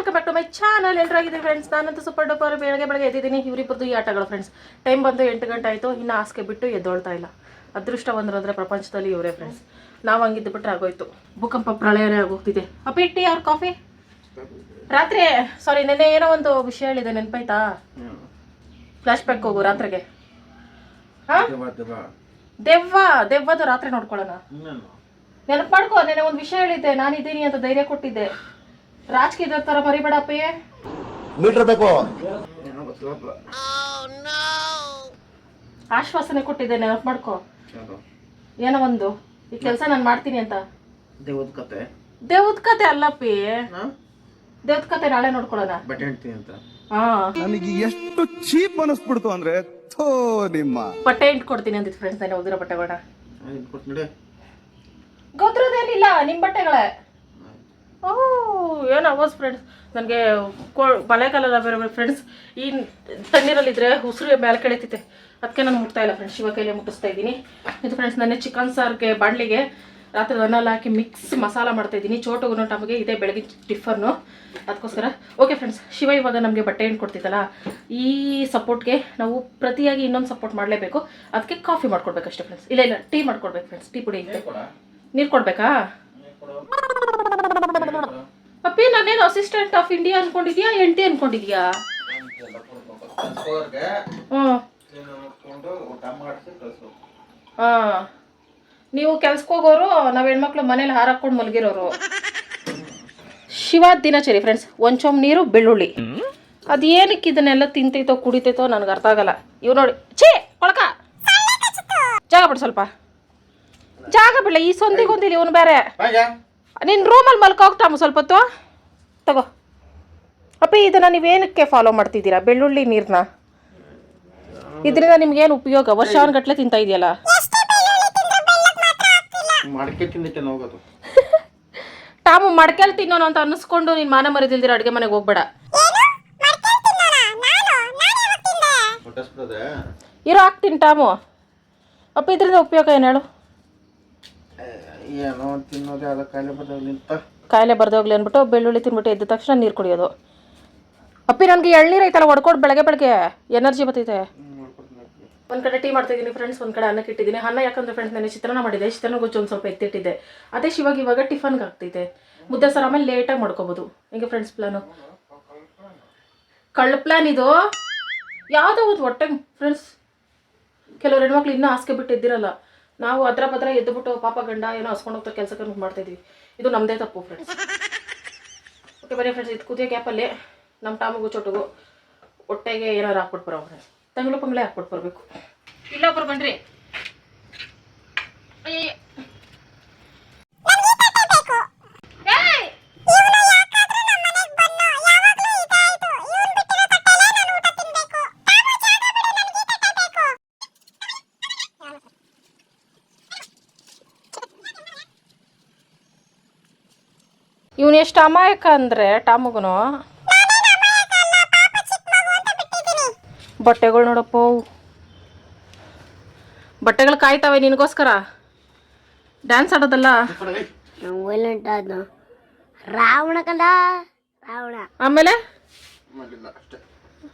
Welcome back to my channel ಎಲ್ಲರಾಗಿದ್ದೀವಿ friends ನಾನಂತೂ super duper ಬೆಳಗ್ಗೆ ಬೆಳಗ್ಗೆ ಎದ್ದಿದ್ದೀನಿ. ಇವರಿಬ್ಬರದು ಈ ಆಟಗಳು ಫ್ರೆಂಡ್ಸ್ ಟೈಮ್ ಬಂದು ಎಂಟು ಗಂಟೆ ಆಯಿತು. ಇನ್ನು ಹಾಸಿಗೆ ಬಿಟ್ಟು ಎದ್ದೊಳ್ತಾ ಇಲ್ಲ. ಅದೃಷ್ಟ ಬಂದ್ರಂದ್ರೆ ಪ್ರಪಂಚದಲ್ಲಿ ಇವರೇ ಫ್ರೆಂಡ್ಸ್ ನಾವು ಹಂಗಿದ್ದು ಬಿಟ್ಟರೆ ಆಗೋಯ್ತು. ಭೂಕಂಪ ಪ್ರಳಯನೇ ಆಗೋಗ್ತಿದೆ. ಅಪ್ಪಿ ಟೀ ಅವ್ರ ಕಾಫಿ ರಾತ್ರಿ ಸಾರಿ ನೆನ್ನೆ ಏನೋ ಒಂದು ವಿಷಯ ಹೇಳಿದೆ. ನೆನಪಾಯ್ತಾ? ಫ್ಲಾಶ್ ಬ್ಯಾಕ್ ಹೋಗು ರಾತ್ರಿಗೆ. ಹಾ? ದೆವ್ವ ದೆವ್ವದು ರಾತ್ರಿ ನೋಡ್ಕೊಳ್ಳೋಣ. ನೆನಪು ಮಾಡ್ಕೋ ನೆನೆ ಒಂದು ವಿಷಯ ಹೇಳಿದ್ದೆ. ನಾನಿದ್ದೀನಿ ಅಂತ ಧೈರ್ಯ ಕೊಟ್ಟಿದ್ದೆ. ರಾಜಕೀಯದ ತರ ಮರಿಬೇಡ ಅಪ್ಪಯ್ಯ ಮೀಟರ್ ಬೇಕು ಆಶ್ವಾಸನೆ ಕೊಟ್ಟಿದ್ದೆ ನೆನಪು ಮಾಡ್ಕೋ. ಏನೋ ಒಂದು ಈ ಕೆಲಸ ನಾನು ಮಾಡ್ತೀನಿ ಅಂತ. ದೇವದ ಕತೆ. ದೇವದ ಕತೆ ಅಲ್ಲಪ್ಪಿ ದೇವದ ಕತೆ ನಾಳೆ ನೋಡ್ಕೊಳ್ಳೋಣ. ಬಟ್ ಹೇಳ್ತೀನಿ ಅಂತ. ಹಾ. ನನಗೆ ಎಷ್ಟು ಚೀಪ್ ಅನಿಸ್ಬಿಡ್ತು ಅಂದ್ರೆ ಥೋ ನಿಮ್ಮ. ಬಟ್ಟೆ ಇಂಟ್ ಕೊಡ್ತೀನಿ ಅಂದಿತ್ತು ಫ್ರೆಂಡ್ಸ್ ನಾನು ಓದಿರೋ ಬಟ್ಟೆಗಳನ್ನ ಗೊತ್ತಿರೋದೇನಿಲ್ಲ ನಿಮ್ಮ ಬಟ್ಟೆಗಳೇ. ಓ ಏನು ಅವಾಜ್ ಫ್ರೆಂಡ್ಸ್ ನನಗೆ ಮಳೆಗಾಲ ಬೇರೆ ಫ್ರೆಂಡ್ಸ್ ಈ ತಣ್ಣೀರಲ್ಲಿದ್ದರೆ ಉಸಿರು ಮೇಲೆ ಕೆಳಿತೈತೆ. ಅದಕ್ಕೆ ನಾನು ಮುಟ್ತಾ ಇಲ್ಲ ಫ್ರೆಂಡ್ಸ್ ಶಿವ ಕೈಲೇ ಮುಟ್ಟಿಸ್ತಾ ಇದ್ದೀನಿ. ಇದು ಫ್ರೆಂಡ್ಸ್ ನನ್ನ ಚಿಕನ್ ಸಾರ್ಗೆ ಬಾಣಲಿಗೆ ರಾತ್ರಿ ಅನ್ನಲ್ಲ ಹಾಕಿ ಮಿಕ್ಸ್ ಮಸಾಲ ಮಾಡ್ತಾ ಇದ್ದೀನಿ. ಚೋಟು ಟಮಗೆ ಇದೇ ಬೆಳಗ್ಗೆ ಟಿಫನ್ನು ಅದಕ್ಕೋಸ್ಕರ ಓಕೆ ಫ್ರೆಂಡ್ಸ್ ಶಿವ ಇವಾಗ ನಮಗೆ ಬಟ್ಟೆ ಏನು ಕೊಡ್ತಿದ್ದಲ್ಲ ಈ ಸಪೋರ್ಟ್ಗೆ ನಾವು ಪ್ರತಿಯಾಗಿ ಇನ್ನೊಂದು ಸಪೋರ್ಟ್ ಮಾಡಲೇಬೇಕು. ಅದಕ್ಕೆ ಕಾಫಿ ಮಾಡ್ಕೊಡ್ಬೇಕಷ್ಟೇ ಫ್ರೆಂಡ್ಸ್ ಇಲ್ಲ ಇಲ್ಲ ಟೀ ಮಾಡ್ಕೊಡ್ಬೇಕು ಫ್ರೆಂಡ್ಸ್ ಟೀ ಪುಡಿ ನೀರು ಕೊಡ್ಬೇಕಾ? ಅಪ್ಪಿ ನಾನೇನು ಅಸಿಸ್ಟೆಂಟ್ ಆಫ್ ಇಂಡಿಯಾ ಅನ್ಕೊಂಡಿದ್ಯಾ ಎಂಟಿ ಅನ್ಕೊಂಡಿದ್ಯಾ ಹ್ಞೂ ಹಾಂ ನೀವು ಕೆಲ್ಸಕ್ಕೆ ಹೋಗೋರು ನಾವು ಹೆಣ್ಮಕ್ಳು ಮನೇಲಿ ಹಾರ ಹಾಕೊಂಡು ಮಲಗಿರೋರು ಶಿವ ದಿನಚರಿ ಫ್ರೆಂಡ್ಸ್ ಒಂದು ಚೊಂಬ್ ನೀರು ಬೆಳ್ಳುಳ್ಳಿ ಅದು ಏನಕ್ಕೆ ಇದನ್ನೆಲ್ಲ ತಿಂತೈತೋ ಕುಡಿತೈತೋ ನನಗೆ ಅರ್ಥ ಆಗಲ್ಲ ಇವ್ ನೋಡಿ ಛೇ ಕೊಳಕ ಜಾಗ ಬಿಡು ಸ್ವಲ್ಪ ಜಾಗ ಬಿಡ್ಲ ಈ ಸೊಂದಿಗೊಂದಿಲ್ಲ ಇವನು ಬೇರೆ ನಿನ್ನ ರೂಮಲ್ಲಿ ಮಲ್ಕೋಗ್ತಾಮ ಸ್ವಲ್ಪ ಹೊತ್ತು. ತಗೋ. ಅಪ್ಪ ಇದನ್ನು ನೀವೇನಕ್ಕೆ ಫಾಲೋ ಮಾಡ್ತಿದ್ದೀರಾ? ಬೆಳ್ಳುಳ್ಳಿ ನೀರನ್ನ ಇದರಿಂದ ನಿಮ್ಗೇನು ಉಪಯೋಗ? ವರ್ಷಾನ್ಗಟ್ಲೆ ತಿಂತಾ ಇದೆಯಲ್ಲ? ಟಾಮು ಮಡ್ಕೆಲ್ ತಿನ್ನೋನು ಅಂತ ಅನ್ನಿಸ್ಕೊಂಡು ನೀನು ಮಾನ ಮರಿದಿಲ್ದಿರ ಅಡುಗೆ ಮನೆಗೆ ಹೋಗ್ಬೇಡ. ಇರೋ ಹಾಕ್ತೀನಿ ಟಾಮು. ಅಪ್ಪ ಇದರಿಂದ ಉಪಯೋಗ ಏನು ಹೇಳು? ಏನೋ ತಿನ್ನೋದೇ ಅದ ಕಾಯಿಲೆ ಬರೋದು ನಿಂತ ಕಾಯಿಲೆ ಬರ್ದೋಗ್ಲಿ ಅಂದ್ಬಿಟ್ಟು ಬೆಳ್ಳುಳ್ಳಿ ತಿನ್ಬಿಟ್ಟು ಎದ್ದ ತಕ್ಷಣ ನೀರು ಕುಡಿಯೋದು. ಅಪ್ಪಿ, ನನಗೆ ಎಳ್ನೀರು ಐತಲ್ಲ ಹೊಡ್ಕೊಡು ಬೆಳಗ್ಗೆ ಬೆಳಗ್ಗೆ. ಎನರ್ಜಿ ಬರ್ತೈತೆ. ಒಂದು ಕಡೆ ಟೀ ಮಾಡ್ತಿದ್ದೀನಿ ಫ್ರೆಂಡ್ಸ್ ಒಂದು ಕಡೆ ಅನ್ನಕ್ಕೆ ಇಟ್ಟಿದ್ದೀನಿ ಅನ್ನ ಯಾಕಂದ್ರೆ ಫ್ರೆಂಡ್ಸ್ ನಾನು ಚಿತ್ರಾನ್ನ ಮಾಡಿದೆ. ಚಿತ್ರಾನ್ನ ಗೊಜ್ಜು ಒಂದು ಸ್ವಲ್ಪ ಎತ್ತಿಟ್ಟಿದ್ದೆ. ಅದೇ ಶಿವಾಗ ಇವಾಗ ಟಿಫನ್ಗೆ ಆಗ್ತೈತೆ ಮುದ್ದೆ ಸರ್ ಆಮೇಲೆ ಲೇಟಾಗಿ ಮಾಡ್ಕೋಬೋದು. ಹೆಂಗೆ ಫ್ರೆಂಡ್ಸ್ ಪ್ಲಾನು ಕಳ್ಳ ಪ್ಲಾನ್ ಇದು. ಯಾವುದೋ ಒಂದು ಹೊಟ್ಟೆ ಫ್ರೆಂಡ್ಸ್ ಕೆಲವ್ರು ಹೆಣ್ಮಕ್ಳು ಇನ್ನೂ ಹಾಸಿಗೆ ಬಿಟ್ಟು ಎದ್ದಿರಲ್ಲ ನಾವು ಅದ್ರ ಪತ್ರ ಎದ್ದುಬಿಟ್ಟು ಪಾಪ ಗಂಡ ಏನೋ ಹಸ್ಕೊಂಡು ಹೋಗ್ತಾರೆ ಮಾಡ್ತಾ ಇದ್ವಿ ಇದು ನಮ್ಮದೇ ತಪ್ಪು ಫ್ರೆಂಡ್ಸ್ ಓಕೆ ಬರೀ ಫ್ರೆಂಡ್ಸ್ ಇದು ಕುದಿಯೋ ಗ್ಯಾಪಲ್ಲಿ ನಮ್ಮ ಟಾಮಗು ಚೊಟಗು ಹೊಟ್ಟೆಗೆ ಏನಾರು ಹಾಕ್ಬಿಟ್ಟು ಬರೋ ಫ್ರೆಂಡ್ಸ್ ತಂಗ್ಳು ಪಂಗ್ಳೆ ಹಾಕ್ಬಿಟ್ಟು ಬರಬೇಕು. ಇಲ್ಲೊಬ್ರು ಬನ್ರಿ. ಇವನು ಎಷ್ಟು ಅಮಾಯಕ ಅಂದರೆ ಟಾಮಗನು. ಬಟ್ಟೆಗಳು ನೋಡಪ್ಪ ಅವು. ಬಟ್ಟೆಗಳು ಕಾಯ್ತಾವೆ ನಿನಗೋಸ್ಕರ. ಡ್ಯಾನ್ಸ್ ಆಡೋದಲ್ಲ? ರಾವಣ ರಾವಣ. ಆಮೇಲೆ? ಅಷ್ಟೇ.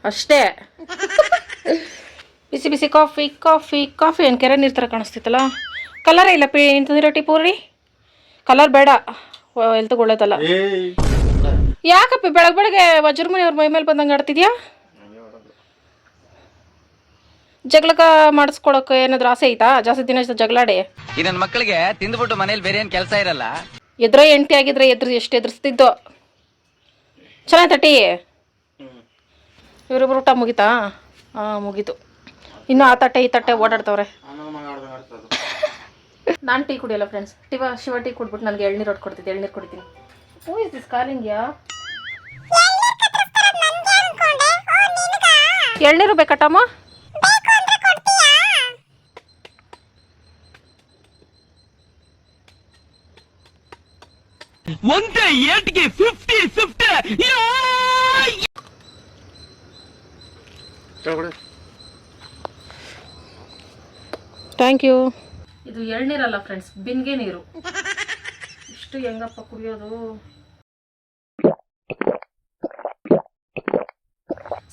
ಅಷ್ಟೇ. ಬಿಸಿ ಬಿಸಿ ಕಾಫಿ ಕಾಫಿ ಕಾಫಿ. ಏನು ಕೆರೆ ನೀರು ಥರ ಕಾಣಿಸ್ತಿತ್ತಲ್ಲ? ಕಲರೇ ಇಲ್ಲ ಪಿ ನಿಂತಿರೋ ಟೀ ಪೂರಿ ಕಲರ್ ಬೇಡ. ಎಲ್ಲಿ ತಗೊಳ್ಳೋದಲ್ಲ? ಯಾಕಪ್ಪ ಬೆಳಗ್ಗೆ ಬೆಳಗ್ಗೆ ವಜ್ರ ವಜ್ರಮುನಿ ಅವ್ರ ಮೈ ಮೇಲೆ ಬಂದಂಗೆ ಆಡ್ತಿದ್ಯಾ? ಜಗಳಕ ಮಾಡಿಸ್ಕೊಳಕ್ ಏನಾದ್ರು ಆಸೆ ಐತಾ? ಜಾಸ್ತಿ ದಿನ ಆಯ್ತು ಜಗಳಾಡಿ? ಇದನ್ನ ನನ್ನ ಮಕ್ಕಳಿಗೆ ತಿಂದ್ಬಿಟ್ಟು ಮನೇಲಿ ಬೇರೆ ಏನ್ ಕೆಲಸ ಇರಲ್ಲ. ಎದ್ರ ಎಂಟಿ ಆಗಿದ್ರೆ ಎದ್ರ ಎಷ್ಟು ಎದುರಿಸ್ತಿದ್ದೋ. ಚೆನ್ನಾಗಿ ತಟ್ಟಿ. ಇವರಿಬ್ರು ಊಟ ಮುಗಿತಾ? ಹಾಂ ಮುಗೀತು. ಇನ್ನು ಆ ತಟ್ಟೆ ಈ ತಟ್ಟೆ ಓಡಾಡ್ತವ್ರೆ ಆಮೇಲೆ ಮಗ ಆಡ್ದಂಗೆ ಆಡ್ತದೆ ನಾನು ಟೀ ಕುಡಿಯಲ್ಲ ಫ್ರೆಂಡ್ಸ್ ಟಿವ ಶಿವ ಟೀ ಕುಡ್ಬಿಟ್ಟು ನನಗೆ ಎಳ್ನೀರು ಹೊಟ್ಟು ಕೊಡ್ತಿದ್ದೆ ಎಳ್ನೀರು ಕುಡಿತೀನಿ. ಹೂ ಇಸ್ ದಿಸ್ ಕಾಲಿಂಗ್ ಯಾ ಎಳ್ನೀರು ಬೇಕಟ್ಟಮ್ಮ ಒಂದೇ ಏಟ್ಗೆ ಫಿಫ್ಟಿ ಥ್ಯಾಂಕ್ ಯು ಇದು ಎಳ್ನೀರಲ್ಲ ಫ್ರೆಂಡ್ಸ್ ಬಿನ್ಗೆ ನೀರು. ಇಷ್ಟು ಹೆಂಗಪ್ಪ ಕುಡಿಯೋದು?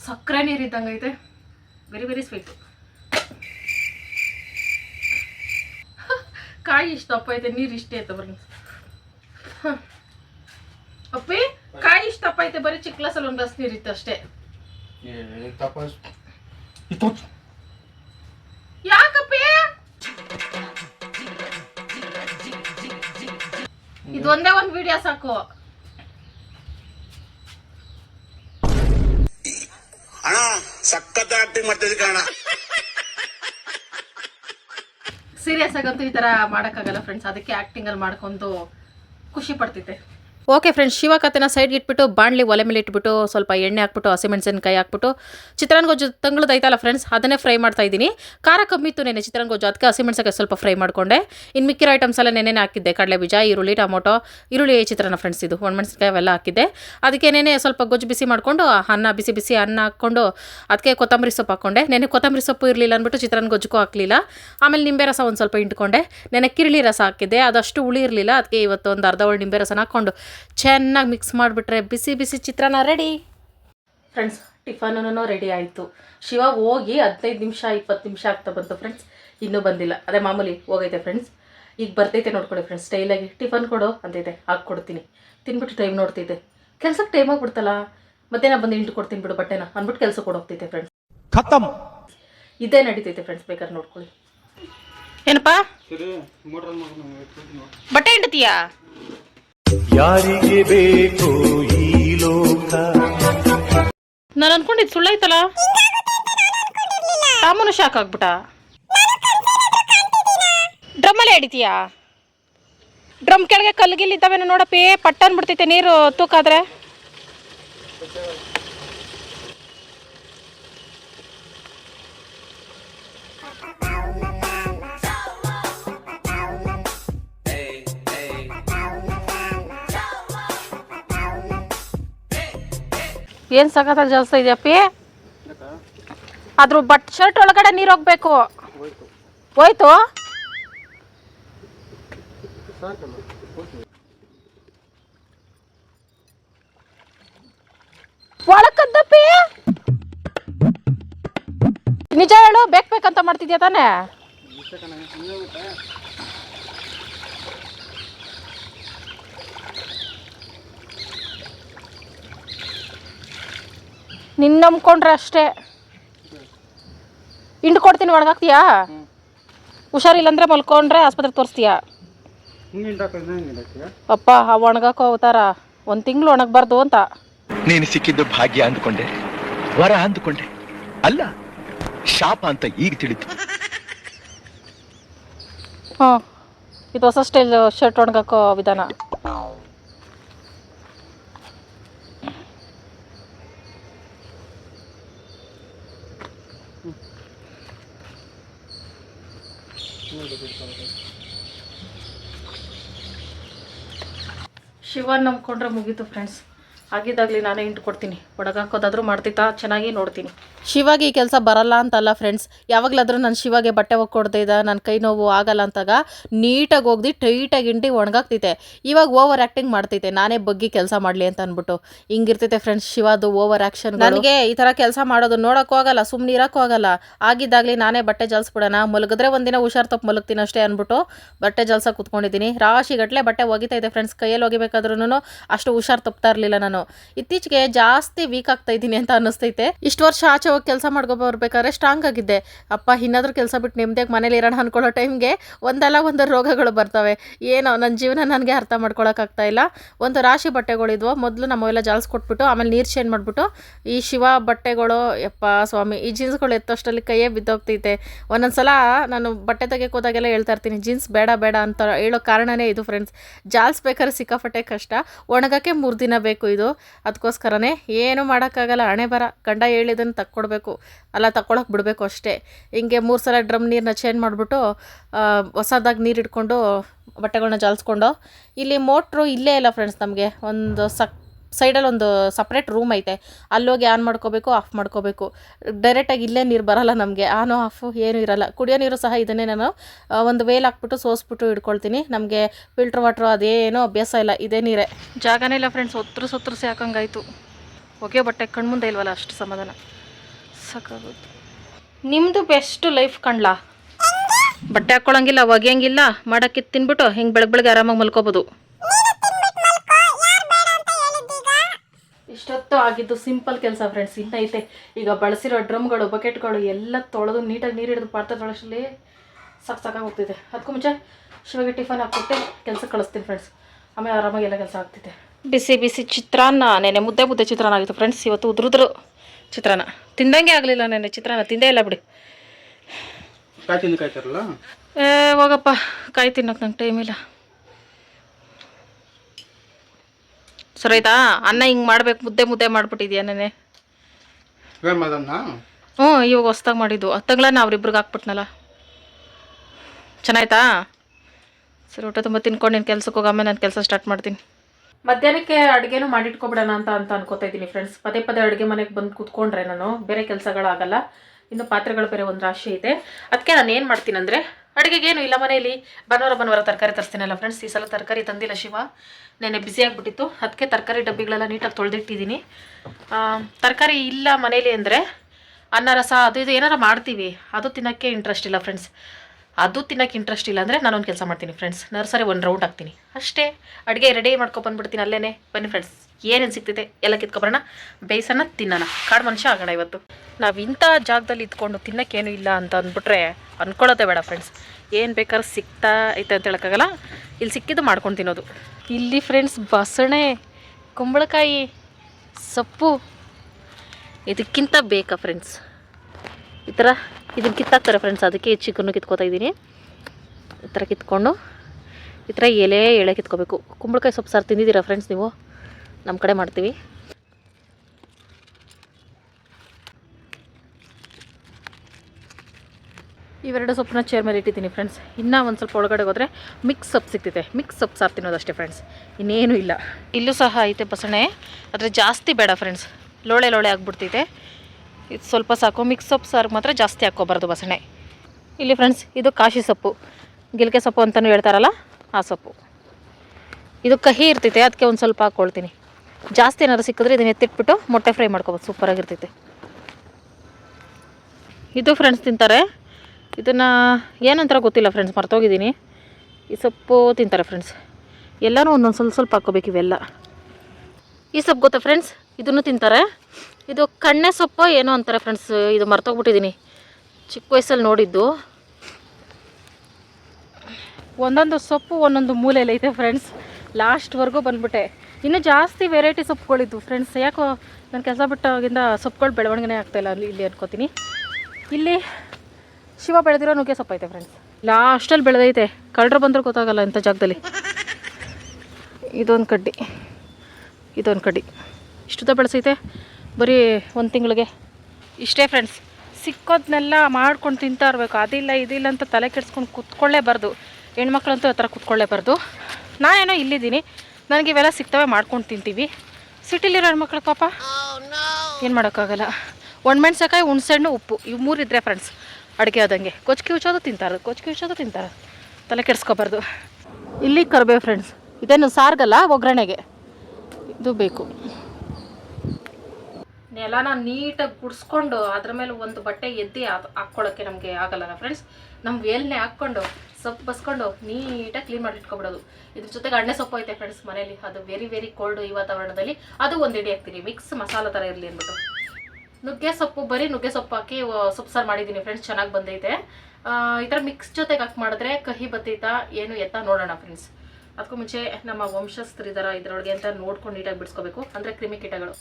ಸಕ್ಕರೆ ನೀರು ಇದ್ದಂಗೈತೆ ವೆರಿ ವೆರಿ ಸ್ವೀಟು ಕಾಯಿ ಇಷ್ಟು ಅಪ್ಪ ಐತೆ, ನೀರು ಇಷ್ಟೇ ಐತೆ ಹ. ಅಪ್ಪಿ, ಕಾಯಿ ಇಷ್ಟು ಅಪ್ಪ ಐತೆ, ಬರೀ ಚಿಕ್ಕ ಗ್ಲಾಸಲ್ಲಿ ಒಂದು ಗ್ಲಾಸ್ ನೀರು ಇತ್ತು ಅಷ್ಟೇ. ಇದು ಒಂದ್ ಒಂದು ವಿಡಿಯೋ ಸಾಕು. ಅಣ್ಣ ಸಖತ್ ಆಕ್ಟಿಂಗ್ ಮಾಡ್ತಿದ್ದೆ ಕಣ ಸೀರಿಯಸ್ ಆಗಂತೂ ಈ ತರ ಮಾಡಕ್ಕಾಗಲ್ಲ ಫ್ರೆಂಡ್ಸ್ ಅದಕ್ಕೆ ಆಕ್ಟಿಂಗ್ ಅಲ್ಲಿ ಮಾಡ್ಕೊಂಡು ಖುಷಿ ಪಡ್ತಿದ್ದೆ. ಓಕೆ ಫ್ರೆಂಡ್ಸ್ ಶಿವ ಕತೆನ ಸೈಡ್ಗೆ ಇಟ್ಬಿಟ್ಟು, ಬಾಣಲಿ ಒಲೆ ಮೇಲೆ ಇಟ್ಬಿಟ್ಟು, ಸ್ವಲ್ಪ ಎಣ್ಣೆ ಹಾಕ್ಬಿಟ್ಟು ಹಸಿಮೆಣಸಿನಕಾಯಿ ಹಾಕ್ಬಿಟ್ಟು ಚಿತ್ರಾನ್ನ ಗೊಜ್ಜು ತಂಗಳದ ಐತಲ್ಲ ಫ್ರೆಂಡ್ಸ್ ಅದನ್ನೇ ಫ್ರೈ ಮಾಡ್ತಾ ಇದ್ದೀನಿ. ಖಾರ ಕಮ್ಮಿ ಇತ್ತು ನೆನೆ ಚಿತ್ರಾನ್ನ ಗೊಜ್ಜು ಅದಕ್ಕೆ ಹಸಿಮೆಣಸಿನಕಾಯಿ ಸ್ವಲ್ಪ ಫ್ರೈ ಮಾಡಿಕೊಂಡೆ. ಇನ್ನು ಮಿಕ್ಕಿರೋ ಐಟಮ್ಸ್ ಎಲ್ಲ ನೆನೆ ಹಾಕಿದ್ದೆ ಕಡಲೆ ಬೀಜ ಈರುಳ್ಳಿ, ಟೊಮೊಟೊ, ಈರುಳ್ಳಿ, ಚಿತ್ರಾನ್ನ ಫ್ರೆಂಡ್ಸ್ ಇದು ಒಣಮೆಣಸಿನಕಾಯಿ ಅವೆಲ್ಲ ಹಾಕಿದ್ದೆ. ಅದಕ್ಕೆ ನೆನೆ ಸ್ವಲ್ಪ ಗೊಜ್ಜು ಬಿಸಿ ಮಾಡಿಕೊಂಡು, ಅನ್ನ, ಬಿಸಿ ಬಿಸಿ ಅನ್ನ ಹಾಕ್ಕೊಂಡು ಅದಕ್ಕೆ ಕೊತ್ತಂಬರಿ ಸೊಪ್ಪು ಹಾಕ್ಕೊಂಡೆ. ನೆನೆ ಕೊತ್ತಂಬರಿ ಸೊಪ್ಪು ಇರಲಿಲ್ಲ ಅಂದ್ಬಿಟ್ಟು ಚಿತ್ರಾನ್ನ ಗೊಜ್ಜಕ್ಕೂ ಹಾಕಲಿಲ್ಲ. ಆಮೇಲೆ ನಿಂಬೆ ರಸ ಒಂದು ಸ್ವಲ್ಪ ಇಟ್ಕೊಂಡೆ ನೆನೆ ಕಿರಳಿ ರಸ ಹಾಕಿದ್ದೆ, ಅದಷ್ಟು ಹುಳಿ ಇರಲಿಲ್ಲ ಅದಕ್ಕೆ ಇವತ್ತು ಒಂದು ಅರ್ಧ ಒಳ್ಳೆ ನಿಂಬೆ ರಸನ ಹಾಕ್ಕೊಂಡು ಚೆನ್ನಾಗಿ ಮಿಕ್ಸ್ ಮಾಡಿಬಿಟ್ರೆ ಬಿಸಿ ಬಿಸಿ ಚಿತ್ರಾನ್ನ ರೆಡಿ ಫ್ರೆಂಡ್ಸ್ ಟಿಫನೂ ರೆಡಿ ಆಯಿತು. ಶಿವ ಹೋಗಿ ಹದಿನೈದು ನಿಮಿಷ ಇಪ್ಪತ್ತು ನಿಮಿಷ ಆಗ್ತಾ ಬಂತು ಫ್ರೆಂಡ್ಸ್ ಇನ್ನೂ ಬಂದಿಲ್ಲ. ಅದೇ ಮಾಮೂಲಿ ಹೋಗೈತೆ ಫ್ರೆಂಡ್ಸ್ ಈಗ ಬರ್ತೈತೆ ನೋಡ್ಕೊಳ್ಳಿ ಫ್ರೆಂಡ್ಸ್ ಸ್ಟೈಲಾಗಿ ಟಿಫನ್ ಕೊಡು ಅಂತೈತೆ ಹಾಕ್ಕೊಡ್ತೀನಿ. ತಿನ್ಬಿಟ್ಟು ಟೈಮ್ ನೋಡ್ತೈತೆ. ಕೆಲ್ಸಕ್ಕೆ ಟೈಮ್ ಆಗಿಬಿಡ್ತಲ್ಲ. ಮತ್ತೆ ನಾ ಬಂದು ಇಂಟು ಕೊಡ್ತೀನಿ ಬಿಡು ಬಟ್ಟೆನ. ಅಂದ್ಬಿಟ್ಟು ಕೆಲಸ ಕೊಡೋಗ್ತೈತೆ ಫ್ರೆಂಡ್ಸ್ ಖತಮ್. ಇದೇ ನಡೀತೈತೆ ಫ್ರೆಂಡ್ಸ್ ಬೇಕಾದ್ರೆ ನೋಡ್ಕೊಳ್ಳಿ. ಏನಪ್ಪ? ಬಟ್ಟೆ ಹಿಂಡ್ತೀಯಾ? ಯಾರಿಗೆ ಬೇಕು ಈ ಲೋಕ? ನಾನು ಅನ್ಕೊಂಡಿದ್ದು ಸುಳ್ಳೈತಲ್ಲ ರಾಮನು ಶಾಕ್ ಆಗ್ಬಿಟ್ಟ ಡ್ರಮ್ಮಲ್ಲಿ ಹಿಡಿತೀಯಾ ಡ್ರಮ್ ಕೆಳಗೆ ಕಲ್ಗಿಲ್ ಇದ್ದಾವೇನೋ ನೋಡಪ್ಪಿ, ಪಟ್ಟನ್ ಬಿಡ್ತೈತೆ ನೀರು ತೂಕಾದ್ರೆ. ಏನು ಸಖತ್ತಾಗಿ ಜಾಸ್ತಿ ಇದೆಯಪ್ಪಿ ಅದ್ರ ಬಟ್ ಶರ್ಟ್ ಒಳಗಡೆ ನೀರು ಹೋಗ್ಬೇಕು. ಹೋಯ್ತು. ಒಳಕದ್ದಪ್ಪಿ? ನಿಜ ಹೇಳು, ಬೇಕು ಬೇಕಂತ ಮಾಡ್ತಿದ್ಯಾ ತಾನೇ? ನಿನ್ನ ನಂಬ್ಕೊಂಡ್ರೆ ಅಷ್ಟೇ. ಹಿಂಡು ಕೊಡ್ತೀನಿ ಒಳಗಾಕ್ತೀಯಾ ಹುಷಾರಿಲ್ಲ ಅಂದ್ರೆ ಮಲ್ಕೊಂಡ್ರೆ ಆಸ್ಪತ್ರೆಗೆ ತೋರಿಸ್ತೀಯಾ? ಅಪ್ಪ ಆ ಒಣಗಾಕೋ ಅವತಾರ ಒಂದು ತಿಂಗಳು ಒಣಗಬಾರ್ದು ಅಂತ. ನೀನು ಸಿಕ್ಕಿದ್ದು ಭಾಗ್ಯ ಅಂದ್ಕೊಂಡೆ. ವರ ಅಂದ್ಕೊಂಡೆ. ಅಲ್ಲ ಶಾಪ ಅಂತ ಈಗ ತಿಳಿತು. ಹಾಂ ಇದು ಹೊಸ ಸ್ಟೈಲ್ ಶರ್ಟ್ ಒಣಗಾಕೋ ವಿಧಾನ. ಶಿವನ್ ನಂಬ್ಕೊಂಡ್ರೆ ಮುಗೀತು ಫ್ರೆಂಡ್ಸ್ ಆಗಿದ್ದಾಗಲಿ ನಾನೇ ಇಂಟು ಕೊಡ್ತೀನಿ. ಒಡಗಾಕೋದಾದ್ರೂ ಮಾಡ್ತಿತ್ತಾ ಚೆನ್ನಾಗಿ ನೋಡ್ತೀನಿ. ಶಿವಾಗಿ ಈ ಕೆಲಸ ಬರಲ್ಲ ಅಂತಲ್ಲ ಫ್ರೆಂಡ್ಸ್ ಯಾವಾಗಲಾದರೂ ನಾನು ಶಿವಾಗೆ ಬಟ್ಟೆ ಒಕ್ಕೊಡ್ದೆ ಇದ್ದ ನನ್ನ ಕೈ ನೋವು ಆಗಲ್ಲ ಅಂತಾಗ ನೀಟಾಗಿ ಹೋಗ್ದು ಟೈಟಾಗಿ ಇಂಡಿ ಒಣಗಾಗ್ತಿತ್ತೆ ಇವಾಗ ಓವರ್ ಆ್ಯಕ್ಟಿಂಗ್ ಮಾಡ್ತೈತೆ ನಾನೇ ಬಗ್ಗಿ ಕೆಲಸ ಮಾಡಲಿ ಅಂತ ಅಂದ್ಬಿಟ್ಟು. ಹಿಂಗಿರ್ತೈತೆ ಫ್ರೆಂಡ್ಸ್ ಶಿವಾದು ಓವರ್ ಆ್ಯಕ್ಷನ್ ನನಗೆ ಈ ಥರ ಕೆಲಸ ಮಾಡೋದು ನೋಡೋಕ್ಕೂ ಆಗಲ್ಲ ಸುಮ್ಮನೆ ಇರೋಕ್ಕೂ ಆಗಲ್ಲ. ಆಗಿದ್ದಾಗಲಿ ನಾನೇ ಬಟ್ಟೆ ಜಲ್ಸ್ಬಿಡೋಣ ಮಲಗಿದ್ರೆ ಒಂದಿನ ಹುಷಾರು ತಪ್ಪು ಮಲಗ್ತೀನಿ ಅಷ್ಟೇ ಅಂದ್ಬಿಟ್ಟು ಬಟ್ಟೆ ಜಲ್ಸ ಕೂತ್ಕೊಂಡಿದ್ದೀನಿ. ರಾಶಿ ಗಟ್ಟಲೆ ಬಟ್ಟೆ ಒಗಿತಾ ಇದೆ ಫ್ರೆಂಡ್ಸ್ ಕೈಯಲ್ಲಿ ಒಗಿಬೇಕಾದ್ರೂ ಅಷ್ಟು ಹುಷಾರು ತಪ್ತಾ ಇರಲಿಲ್ಲ ನಾನು. ಇತ್ತೀಚೆಗೆ ಜಾಸ್ತಿ ವೀಕ್ ಆಗ್ತಾ ಇದ್ದೀನಿ ಅಂತ ಅನ್ನಿಸ್ತೈತೆ. ಇಷ್ಟು ವರ್ಷ ಆಚೆ ಹೋಗಿ ಕೆಲಸ ಮಾಡ್ಕೊ ಬರ್ಬೇಕಾದ್ರೆ ಸ್ಟ್ರಾಂಗ್ ಆಗಿದ್ದೆ. ಅಪ್ಪ, ಇನ್ನಾದ್ರೂ ಕೆಲಸ ಬಿಟ್ಟು ನೆಮ್ಮದಿಯಾಗಿ ಮನೇಲಿ ಇರೋಣ ಅನ್ಕೊಳ್ಳೋ ಟೈಮ್ಗೆ ಒಂದಲ್ಲ ಒಂದು ರೋಗಗಳು ಬರ್ತವೆ. ಏನೋ ನನ್ನ ಜೀವನ ನನಗೆ ಅರ್ಥ ಮಾಡ್ಕೊಳಕ್ಕಾಗ್ತಾ ಇಲ್ಲ. ಒಂದು ರಾಶಿ ಬಟ್ಟೆಗಳಿದ್ವು. ಮೊದಲು ನಮ್ಮವೆಲ್ಲ ಜಾಲ್ಸ್ಕೊಟ್ಬಿಟ್ಟು ಆಮೇಲೆ ನೀರು ಚೇಂಜ್ ಮಾಡಿಬಿಟ್ಟು, ಈ ಶಿವ ಬಟ್ಟೆಗಳು, ಯಪ್ಪ ಸ್ವಾಮಿ, ಈ ಜೀನ್ಸ್ಗಳು ಎತ್ತಷ್ಟರಲ್ಲಿ ಕೈಯೇ ಬಿದ್ದೋಗ್ತೈತೆ. ಒಂದೊಂದು ಸಲ ನಾನು ಬಟ್ಟೆ ತೆಗೆಯೋಕೆ ಹೋದಾಗೆಲ್ಲ ಹೇಳ್ತಾ ಇರ್ತೀನಿ ಜೀನ್ಸ್ ಬೇಡ ಬೇಡ ಅಂತ ಹೇಳೋ ಕಾರಣನೇ ಇದು ಫ್ರೆಂಡ್ಸ್ ಜಾಲ್ಸ್ಬೇಕಾದ್ರೆ ಸಿಕ್ಕಾಪಟ್ಟೆ ಕಷ್ಟ. ಒಣಗಕ್ಕೆ ಮೂರು ದಿನ ಬೇಕು ಇದು. ಅದಕ್ಕೋಸ್ಕರನೇ ಏನೂ ಮಾಡೋಕ್ಕಾಗಲ್ಲ, ಹಣೆ ಬರ, ಗಂಡ ಹೇಳಿದನ್ನು ತಕ್ಕೊಡ್ಬೇಕು. ಅಲ್ಲ ತಕ್ಕೊಳಕ್ಕೆ ಬಿಡಬೇಕು ಅಷ್ಟೇ. ಹಿಂಗೆ ಮೂರು ಸಲ ಡ್ರಮ್ ನೀರನ್ನ ಚೇಂಜ್ ಮಾಡಿಬಿಟ್ಟು ಹೊಸದಾಗಿ ನೀರು ಇಟ್ಕೊಂಡು ಬಟ್ಟೆಗಳನ್ನ ಜಾಲಿಸ್ಕೊಂಡು. ಇಲ್ಲಿ ಮೋಟ್ರು ಇಲ್ಲೇ ಇಲ್ಲ ಫ್ರೆಂಡ್ಸ್ ನಮಗೆ. ಒಂದು ಸಕ್ ಸೈಡಲ್ಲಿ ಒಂದು ಸಪ್ರೇಟ್ ರೂಮ್ ಐತೆ. ಅಲ್ಲೋಗಿ ಆನ್ ಮಾಡ್ಕೋಬೇಕು ಆಫ್ ಮಾಡ್ಕೋಬೇಕು. ಡೈರೆಕ್ಟಾಗಿ ಇಲ್ಲೇ ನೀರು ಬರಲ್ಲ ನಮಗೆ. ಆನು ಆಫು ಏನೂ ಇರಲ್ಲ. ಕುಡಿಯೋ ನೀರು ಸಹ ಇದನ್ನೇ ನಾನು ಒಂದು ವೇಲ್ ಹಾಕ್ಬಿಟ್ಟು ಸೋಸ್ಬಿಟ್ಟು ಇಟ್ಕೊಳ್ತೀನಿ ನಮಗೆ ಫಿಲ್ಟ್ರ್ ವಾಟ್ರು ಅದೇನೋ ಅಭ್ಯಾಸ ಇಲ್ಲ. ಇದೇ ನೀರೇ. ಜಾಗನೇ ಇಲ್ಲ ಫ್ರೆಂಡ್ಸ್ ಒತ್ತರು ಸೊತ್ತರು ಸಾಕಂಗಾಯ್ತು. ಓಕೆ ಬಟ್ಟೆ ಕಣ್ಮುಂದೆ ಇಲ್ವಲ್ಲ ಅಷ್ಟು ಸಮಾಧಾನ. ಸಾಕಾಗುತ್ತೆ ನಿಮ್ಮದು ಬೆಸ್ಟ್ ಲೈಫ್ ಕಣ್ಲಾ? ಬಟ್ಟೆ ಹಾಕ್ಕೊಳ್ಳಂಗಿಲ್ಲ ಒಗೆಯಂಗಿಲ್ಲ ಮಾಡೋಕ್ಕೆ ತಿನ್ಬಿಟ್ಟು ಹಿಂಗೆ ಬೆಳಗ್ಗೆ ಬೆಳಗ್ಗೆ ಆರಾಮಾಗಿ ಮಲ್ಕೋಬೋದು. ಇಷ್ಟೊತ್ತು ಆಗಿದ್ದು ಸಿಂಪಲ್ ಕೆಲಸ ಫ್ರೆಂಡ್ಸ್ ಇನ್ನೈತೆ ಈಗ ಬಳಸಿರೋ ಡ್ರಮ್ಗಳು ಬಕೆಟ್ಗಳು ಎಲ್ಲ ತೊಳೆದು ನೀಟಾಗಿ ನೀರು ಹಿಡಿದು ಪಾತ್ರೆ ತೊಳಸಲಿ ಸಾಕು ಸಾಕಾಗಿ ಹೋಗ್ತಿದೆ ಅದಕ್ಕೂ ಮುಂಚೆ ಶಿವಗೆ ಟಿಫನ್ ಹಾಕ್ಬಿಟ್ಟು ಕೆಲಸ ಕಳಿಸ್ತೀನಿ ಫ್ರೆಂಡ್ಸ್ ಆಮೇಲೆ ಆರಾಮಾಗಿ ಎಲ್ಲ ಕೆಲಸ ಆಗ್ತಿದೆ. ಬಿಸಿ ಬಿಸಿ ಚಿತ್ರಾನ್ನ ನೆನೆ ಮುದ್ದೆ ಮುದ್ದೆ ಚಿತ್ರಾನ್ನ ಆಗಿತ್ತು ಫ್ರೆಂಡ್ಸ್ ಇವತ್ತು ಉದ್ರುದ್ರು ಚಿತ್ರಾನ್ನ. ತಿಂದಂಗೆ ಆಗಲಿಲ್ಲ ನೆನೆ ಚಿತ್ರಾನ್ನ. ತಿಂದೇ ಇಲ್ಲ ಬಿಡಿ. ಕಾಯಿ ತಿಂದು ಕಾಯ್ತಾರಲ್ಲ? ಏ ಹೋಗಪ್ಪ. ಕಾಯಿ ತಿನ್ನೋಕೆ ನಂಗೆ ಟೈಮ್ ಇಲ್ಲ. ಸರಿ ಆಯ್ತಾ ಅನ್ನ ಹಿಂಗೆ ಮಾಡ್ಬೇಕು ಮುದ್ದೆ ಮುದ್ದೆ ಮಾಡ್ಬಿಟ್ಟಿದ್ಯಾ ನೆನೆ? ಹ್ಞೂ ಇವಾಗ ಹೊಸ್ದಾಗಿ ಮಾಡಿದ್ದು. ಹತ್ತಂಗ್ಲ ಅವ್ರಿಬ್ರಿಗೆ ಹಾಕ್ಬಿಟ್ನಲ್ಲ. ಚೆನ್ನಾಯ್ತಾ? ಸರಿ ಊಟ ತುಂಬ ತಿನ್ಕೊಂಡು ನೀನು ಕೆಲ್ಸಕ್ಕೆ ಹೋಗಿ ಆಮೇಲೆ ನಾನು ಕೆಲಸ ಸ್ಟಾರ್ಟ್ ಮಾಡ್ತೀನಿ. ಮಧ್ಯಾಹ್ನಕ್ಕೆ ಅಡುಗೆನೂ ಮಾಡಿಟ್ಕೊಬಿಡೋಣ ಅಂತ ಅಂತ ಅನ್ಕೋತಾ ಇದ್ದೀನಿ ಫ್ರೆಂಡ್ಸ್ ಪದೇ ಪದೇ ಅಡುಗೆ ಮನೆಗೆ ಬಂದು ಕೂತ್ಕೊಂಡ್ರೆ ನಾನು. ಬೇರೆ ಕೆಲಸಗಳಾಗಲ್ಲ ಇನ್ನು ಪಾತ್ರೆಗಳು ಬೇರೆ ಒಂದು ರಾಶಿ ಇದೆ. ಅದಕ್ಕೆ ನಾನು ಏನು ಮಾಡ್ತೀನಿ ಅಂದರೆ ಅಡುಗೆಗೇನು ಇಲ್ಲ ಮನೆಯಲ್ಲಿ. ಭಾನುವಾರ ಭಾನುವಾರ ತರಕಾರಿ ತರಿಸ್ತೀನಲ್ಲ ಫ್ರೆಂಡ್ಸ್ ಈ ಸಲ ತರಕಾರಿ ತಂದಿಲ್ಲ ಶಿವ. ನೆನ್ನೆ ಬ್ಯುಸಿ ಆಗಿಬಿಟ್ಟಿತ್ತು. ಅದಕ್ಕೆ ತರಕಾರಿ ಡಬ್ಬಿಗಳೆಲ್ಲ ನೀಟಾಗಿ ತೊಳೆದಿಟ್ಟಿದ್ದೀನಿ. ತರಕಾರಿ ಇಲ್ಲ ಮನೇಲಿ ಅಂದರೆ ಅನ್ನ, ರಸ, ಅದು ಇದು ಏನಾರು ಮಾಡ್ತೀವಿ. ಅದು ತಿನ್ನೋಕ್ಕೆ ಇಂಟ್ರೆಸ್ಟ್ ಇಲ್ಲ ಫ್ರೆಂಡ್ಸ್ ಅದು ತಿನ್ನೋಕ್ಕೆ ಇಂಟ್ರೆಸ್ಟ್ ಇಲ್ಲ ಅಂದರೆ ನಾನೊಂದು ಕೆಲಸ ಮಾಡ್ತೀನಿ ಫ್ರೆಂಡ್ಸ್ ನರ್ಸರಿ ಒಂದು ರೌಂಡ್ ಹಾಕ್ತೀನಿ. ಅಷ್ಟೇ. ಅಡುಗೆ ರೆಡಿ ಮಾಡ್ಕೊಬಂದ್ಬಿಡ್ತೀನಿ ಅಲ್ಲೇ ಬನ್ನಿ ಫ್ರೆಂಡ್ಸ್ ಏನೇನು ಸಿಗ್ತೈತೆ ಎಲ್ಲ ಕಿತ್ಕೊಬರೋಣ. ಬೇಯಿಸೋಣ, ತಿನ್ನೋಣ. ಕಾಡು ಮನುಷ್ಯ ಆಗೋಣ ಇವತ್ತು. ನಾವು ಇಂಥ ಜಾಗದಲ್ಲಿ ಇದ್ಕೊಂಡು ತಿನ್ನೋಕ್ಕೇನು ಇಲ್ಲ ಅಂತ ಅಂದ್ಬಿಟ್ರೆ ಅಂದ್ಕೊಳ್ಳೋದೇ ಬೇಡ ಫ್ರೆಂಡ್ಸ್ ಏನು ಬೇಕಾದ್ರೂ ಸಿಗ್ತಾ ಐತೆ ಅಂತ ಹೇಳೋಕ್ಕಾಗಲ್ಲ. ಇಲ್ಲಿ ಸಿಕ್ಕಿದ್ದು ಮಾಡ್ಕೊಂಡು ತಿನ್ನೋದು. ಇಲ್ಲಿ ಫ್ರೆಂಡ್ಸ್ ಬಸಳೆ ಕುಂಬಳಕಾಯಿ, ಸೊಪ್ಪು. ಇದಕ್ಕಿಂತ ಬೇಕಾ ಫ್ರೆಂಡ್ಸ್ ಈ ಥರ ಇದನ್ನು ಕಿತ್ತಾಕ್ತಾರೆ ಫ್ರೆಂಡ್ಸ್ ಅದಕ್ಕೆ ಚಿಕನ್ನು ಕಿತ್ಕೋತಾ ಇದ್ದೀನಿ. ಈ ಥರ ಕಿತ್ಕೊಂಡು ಈ ಥರ ಎಲೆ, ಎಳೆ ಕಿತ್ಕೋಬೇಕು. ಕುಂಬಳಕಾಯಿ ಸೊಪ್ಪು ಸಾರು ತಿಂದಿದ್ದೀರಾ ಫ್ರೆಂಡ್ಸ್ ನೀವು? ನಮ್ಮ ಕಡೆ ಮಾಡ್ತೀವಿ. ಇವೆರಡು ಸೊಪ್ಪನ್ನ ಚೇರ್ ಮೇಲೆ ಇಟ್ಟಿದ್ದೀನಿ ಫ್ರೆಂಡ್ಸ್ ಇನ್ನೂ ಒಂದು ಸ್ವಲ್ಪ ಒಳಗಡೆ ಹೋದರೆ ಮಿಕ್ಸ್ ಸೊಪ್ಪು ಸಿಗ್ತಿದೆ. ಮಿಕ್ಸ್ ಸೊಪ್ಪು ಸಾರು ತಿನ್ನೋದಷ್ಟೇ ಫ್ರೆಂಡ್ಸ್ ಇನ್ನೇನು ಇಲ್ಲ. ಇಲ್ಲೂ ಸಹ ಐತೆ ಬಸಣೆ ಆದರೆ ಜಾಸ್ತಿ ಬೇಡ ಫ್ರೆಂಡ್ಸ್ ಲೋಳೆ ಲೋಳೆ ಆಗಿಬಿಡ್ತೈತೆ ಇದು ಸ್ವಲ್ಪ ಸಾಕು. ಮಿಕ್ಸ್ ಸೊಪ್ಪು ಸಾರು ಮಾತ್ರ ಜಾಸ್ತಿ ಹಾಕ್ಕೋಬಾರ್ದು ಬಸಣೆ ಇಲ್ಲಿ ಫ್ರೆಂಡ್ಸ್ ಇದು ಕಾಶಿ ಸೊಪ್ಪು. ಗಿಲ್ಕೆ ಸೊಪ್ಪು ಅಂತಲೂ ಹೇಳ್ತಾರಲ್ಲ, ಆ ಸೊಪ್ಪು. ಇದು ಕಹಿ ಇರ್ತೈತೆ ಅದಕ್ಕೆ ಒಂದು ಸ್ವಲ್ಪ ಹಾಕ್ಕೊಳ್ತೀನಿ ಜಾಸ್ತಿ ಏನಾದ್ರು ಸಿಕ್ಕಿದ್ರೆ ಇದನ್ನ ಎತ್ತಿಟ್ಬಿಟ್ಟು ಮೊಟ್ಟೆ ಫ್ರೈ ಮಾಡ್ಕೊಬೋದು. ಸೂಪರಾಗಿರ್ತೈತೆ ಇದು ಫ್ರೆಂಡ್ಸ್ ತಿಂತಾರೆ. ಇದನ್ನು ಏನಂತಾರ ಗೊತ್ತಿಲ್ಲ ಫ್ರೆಂಡ್ಸ್ ಮರ್ತೋಗಿದ್ದೀನಿ. ಈ ಸೊಪ್ಪು ತಿಂತಾರೆ ಫ್ರೆಂಡ್ಸ್ ಎಲ್ಲನೂ ಒಂದೊಂದು ಸ್ವಲ್ಪ ಸ್ವಲ್ಪ ಹಾಕೋಬೇಕು ಇವೆಲ್ಲ. ಈ ಸೊಪ್ಪು ಗೊತ್ತಾ ಫ್ರೆಂಡ್ಸ್ ಇದನ್ನು ತಿಂತಾರೆ. ಇದು ಕಣ್ಣೆ ಸೊಪ್ಪು ಏನೋ ಅಂತಾರೆ ಫ್ರೆಂಡ್ಸ್ ಇದು ಮರ್ತೋಗ್ಬಿಟ್ಟಿದ್ದೀನಿ. ಚಿಕ್ಕ ವಯಸ್ಸಲ್ಲಿ ನೋಡಿದ್ದು. ಒಂದೊಂದು ಸೊಪ್ಪು ಒಂದೊಂದು ಮೂಲೆಯಲ್ಲಿ ಐತೆ ಫ್ರೆಂಡ್ಸ್ ಲಾಸ್ಟ್ವರೆಗೂ ಬಂದ್ಬಿಟ್ಟೆ. ಇನ್ನೂ ಜಾಸ್ತಿ ವೆರೈಟಿ ಸೊಪ್ಪುಗಳಿದ್ವು ಫ್ರೆಂಡ್ಸ್ ಯಾಕೋ ನಾನು ಕೆಲಸ ಬಿಟ್ಟಾಗಿಂದ ಸೊಪ್ಪುಗಳು ಬೆಳವಣಿಗೆ ಆಗ್ತಾಯಿಲ್ಲ ಅಲ್ಲಿ ಇಲ್ಲಿ ಅನ್ಕೋತೀನಿ. ಇಲ್ಲಿ ಶಿವ ಬೆಳೆದಿರೋ ನುಗ್ಗೆ ಸೊಪ್ಪು ಐತೆ ಫ್ರೆಂಡ್ಸ್ ಲಾಸ್ಟಲ್ಲಿ ಬೆಳೆದೈತೆ. ಕಳ್ಳರು ಬಂದರೂ ಗೊತ್ತಾಗಲ್ಲ ಇಂಥ ಜಾಗದಲ್ಲಿ. ಇದೊಂದು ಕಡ್ಡಿ. ಇದೊಂದು ಕಡ್ಡಿ. ಇಷ್ಟುದ ಬೆಳೆಸೈತೆ. ಬರೀ ಒಂದು ತಿಂಗಳಿಗೆ. ಇಷ್ಟೇ ಫ್ರೆಂಡ್ಸ್ ಸಿಕ್ಕೋದನ್ನೆಲ್ಲ ಮಾಡ್ಕೊಂಡು ತಿಂತಾ ಇರಬೇಕು. ಅದಿಲ್ಲ, ಇದಿಲ್ಲ ಅಂತ ತಲೆ ಕೆಡ್ಸ್ಕೊಂಡು ಕುತ್ಕೊಳ್ಳೇಬಾರ್ದು. ಹೆಣ್ಮಕ್ಳಂತೂ ಆ ಥರ ಕುತ್ಕೊಳ್ಳೇಬಾರ್ದು. ನಾನೇನೋ ಇಲ್ಲಿದ್ದೀನಿ. ನನಗೆ ಇವೆಲ್ಲ ಸಿಗ್ತವೆ, ಮಾಡ್ಕೊಂಡು ತಿಂತೀವಿ. ಸಿಟಿಲಿರೋ ಹೆಣ್ಮಕ್ಳು ಪಾಪ. ಏನು ಮಾಡೋಕ್ಕಾಗಲ್ಲ. ಒಣಮೆಣ್ಸಕಾಯಿ ಹುಣ್ಸೆಹಣ್ಣು ಉಪ್ಪು, ಇವು ಮೂರಿದ್ರೆ ಫ್ರೆಂಡ್ಸ್ ಅಡುಗೆ ಆದಂಗೆ. ಕೊಚ್ಕಿ ಉಚ್ಚೋದು ತಿಂತಾರೆ, ಕೊಚ್ಕಿ ಉಚ್ಚೋದು ತಿಂತಾರೆ. ತಲೆ ಕೆಡಿಸ್ಕೋಬಾರ್ದು. ಇಲ್ಲಿ ಕರಿಬೇವು ಫ್ರೆಂಡ್ಸ್ ಇದೇನು ಸಾರ್ಗಲ್ಲ, ಒಗ್ಗರಣೆಗೆ. ಇದು ಬೇಕು. ನೆಲನ ನೀಟಾಗಿ ಗುಡಿಸ್ಕೊಂಡು ಅದ್ರ ಮೇಲೆ ಒಂದು ಬಟ್ಟೆ ಎದ್ದಿ ಹಾಕ್- ಹಾಕ್ಕೊಳ್ಳೋಕ್ಕೆ ನಮಗೆ ಆಗಲ್ಲ ಫ್ರೆಂಡ್ಸ್ ನಮ್ಮ ವೇಲ್ನೆ ಹಾಕ್ಕೊಂಡು ಸೊಪ್ಪು ಬಸ್ಕೊಂಡು ನೀಟಾಗಿ ಕ್ಲೀನ್ ಮಾಡಿ ಇಟ್ಕೊಬಿಡೋದು. ಇದ್ರ ಜೊತೆಗೆ ಅಣ್ಣೆ ಸೊಪ್ಪು ಐತೆ ಫ್ರೆಂಡ್ಸ್ ಮನೇಲಿ ಅದು ವೆರಿ ವೆರಿ ಕೋಲ್ಡ್ ಈ ವಾತಾವರಣದಲ್ಲಿ. ಅದು ಒಂದು ಇಡಿ ಹಾಕ್ತೀನಿ. ಮಿಕ್ಸ್ ಮಸಾಲ ಥರ ಇರಲಿ ಅಂದ್ಬಿಟ್ಟು. ನುಗ್ಗೆ ಸೊಪ್ಪು, ಬರೀ ನುಗ್ಗೆ ಸೊಪ್ಪು ಹಾಕಿ ಸೊಪ್ಪು ಸಾರು ಮಾಡಿದ್ದೀನಿ ಫ್ರೆಂಡ್ಸ್ ಚೆನ್ನಾಗಿ ಬಂದೈತೆ. ಈ ಥರ ಮಿಕ್ಸ್ ಜೊತೆಗೆ ಹಾಕಿ ಮಾಡಿದ್ರೆ ಕಹಿ ಬತ್ತೈತಾ ಏನು ಎತ್ತ ನೋಡೋಣ ಫ್ರೆಂಡ್ಸ್ ಅದಕ್ಕೂ ಮುಂಚೆ ನಮ್ಮ ವಂಶಸ್ಥರಿದಾರ ಇದರೊಳಗೆ ಅಂತ ನೋಡ್ಕೊಂಡು ನೀಟಾಗಿ ಬಿಡಿಸ್ಕೋಬೇಕು. ಅಂದರೆ ಕ್ರಿಮಿಕೀಟಗಳು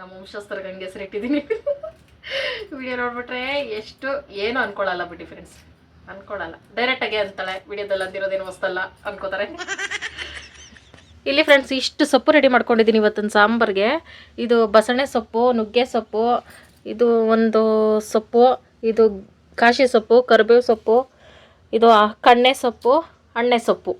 ನಮ್ಮ ವಂಶಸ್ಥರಿಗೆ ಹಂಗೆ ಹೆಸರಿಟ್ಟಿದ್ದೀನಿ ವಿಡಿಯೋ ನೋಡ್ಬಿಟ್ರೆ ಎಷ್ಟು ಏನು ಅನ್ಕೊಳಲ್ಲ ಬಿಡಿ ಫ್ರೆಂಡ್ಸ್ ಅನ್ಕೊಳ್ಳಲ್ಲ ಡೈರೆಕ್ಟಾಗೆ ಅಂತಾಳೆ. ವಿಡಿಯೋದಲ್ಲಿ ಅಂದಿರೋದೇನು ಹೊಸ್ತಲ್ಲ ಅನ್ಕೋತಾರೆ. ಇಲ್ಲಿ ಫ್ರೆಂಡ್ಸ್ ಇಷ್ಟು ಸೊಪ್ಪು ರೆಡಿ ಮಾಡ್ಕೊಂಡಿದ್ದೀನಿ ಇವತ್ತಿನ ಸಾಂಬಾರ್ಗೆ. ಇದು ಬಸಳೆ ಸೊಪ್ಪು, ನುಗ್ಗೆ ಸೊಪ್ಪು, ಇದು ಒಂದು ಸೊಪ್ಪು, ಇದು ಕಾಶಿ ಸೊಪ್ಪು, ಕರಿಬೇವು ಸೊಪ್ಪು, ಇದು ಕಣ್ಣೆ ಸೊಪ್ಪು ಅಣ್ಣೆ ಸೊಪ್ಪು.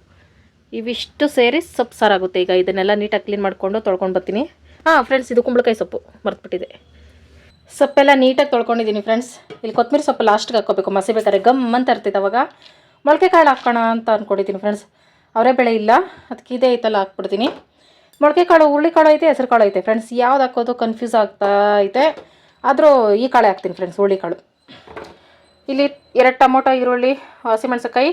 ಇವಿಷ್ಟು ಸೇರಿ ಸೊಪ್ಪು ಸಾರಾಗುತ್ತೆ. ಈಗ ಇದನ್ನೆಲ್ಲ ನೀಟಾಗಿ ಕ್ಲೀನ್ ಮಾಡಿಕೊಂಡು ತೊಳ್ಕೊಂಡು ಬರ್ತೀನಿ. ಹಾಂ ಫ್ರೆಂಡ್ಸ್ ಇದು ಕುಂಬಳಕಾಯಿ ಸೊಪ್ಪು ಮರ್ತ್ಬಿಟ್ಟಿದೆ. ಸೊಪ್ಪೆಲ್ಲ ನೀಟಾಗಿ ತೊಳ್ಕೊಂಡಿದ್ದೀನಿ ಫ್ರೆಂಡ್ಸ್ ಇಲ್ಲಿ ಕೊತ್ತಂಬರಿ ಸೊಪ್ಪು ಲಾಸ್ಟ್ಗೆ ಹಾಕ್ಕೋಬೇಕು. ಮಸಿ ಬೇಕಾದ್ರೆ ಗಮ್ ಅಂತ ಇರ್ತೈತೆ ಅವಾಗ. ಮೊಳಕೆ ಕಾಳು ಹಾಕೋಣ ಅಂತ ಅಂದ್ಕೊಂಡಿದ್ದೀನಿ ಫ್ರೆಂಡ್ಸ್ ಅವರೇ ಬೆಳೆ ಇಲ್ಲ. ಅದಕ್ಕೆ ಇದೇ ಐತಲ್ಲ ಹಾಕ್ಬಿಡ್ತೀನಿ. ಮೊಳಕೆ ಕಾಳು, ಹುರುಳಿ ಕಾಳು ಐತೆ, ಹೆಸರು ಕಾಳು ಐತೆ ಫ್ರೆಂಡ್ಸ್ ಯಾವ್ದು ಹಾಕೋದು ಕನ್ಫ್ಯೂಸ್ ಆಗ್ತಾ ಐತೆ. ಆದರೂ ಈ ಕಾಳೆ ಹಾಕ್ತೀನಿ ಫ್ರೆಂಡ್ಸ್ ಹುರುಳಿ ಕಾಳು. ಇಲ್ಲಿ ಎರಡು ಟೊಮೊಟೊ, ಈರುಳ್ಳಿ ಹಸಿಮೆಣಸಕಾಯಿ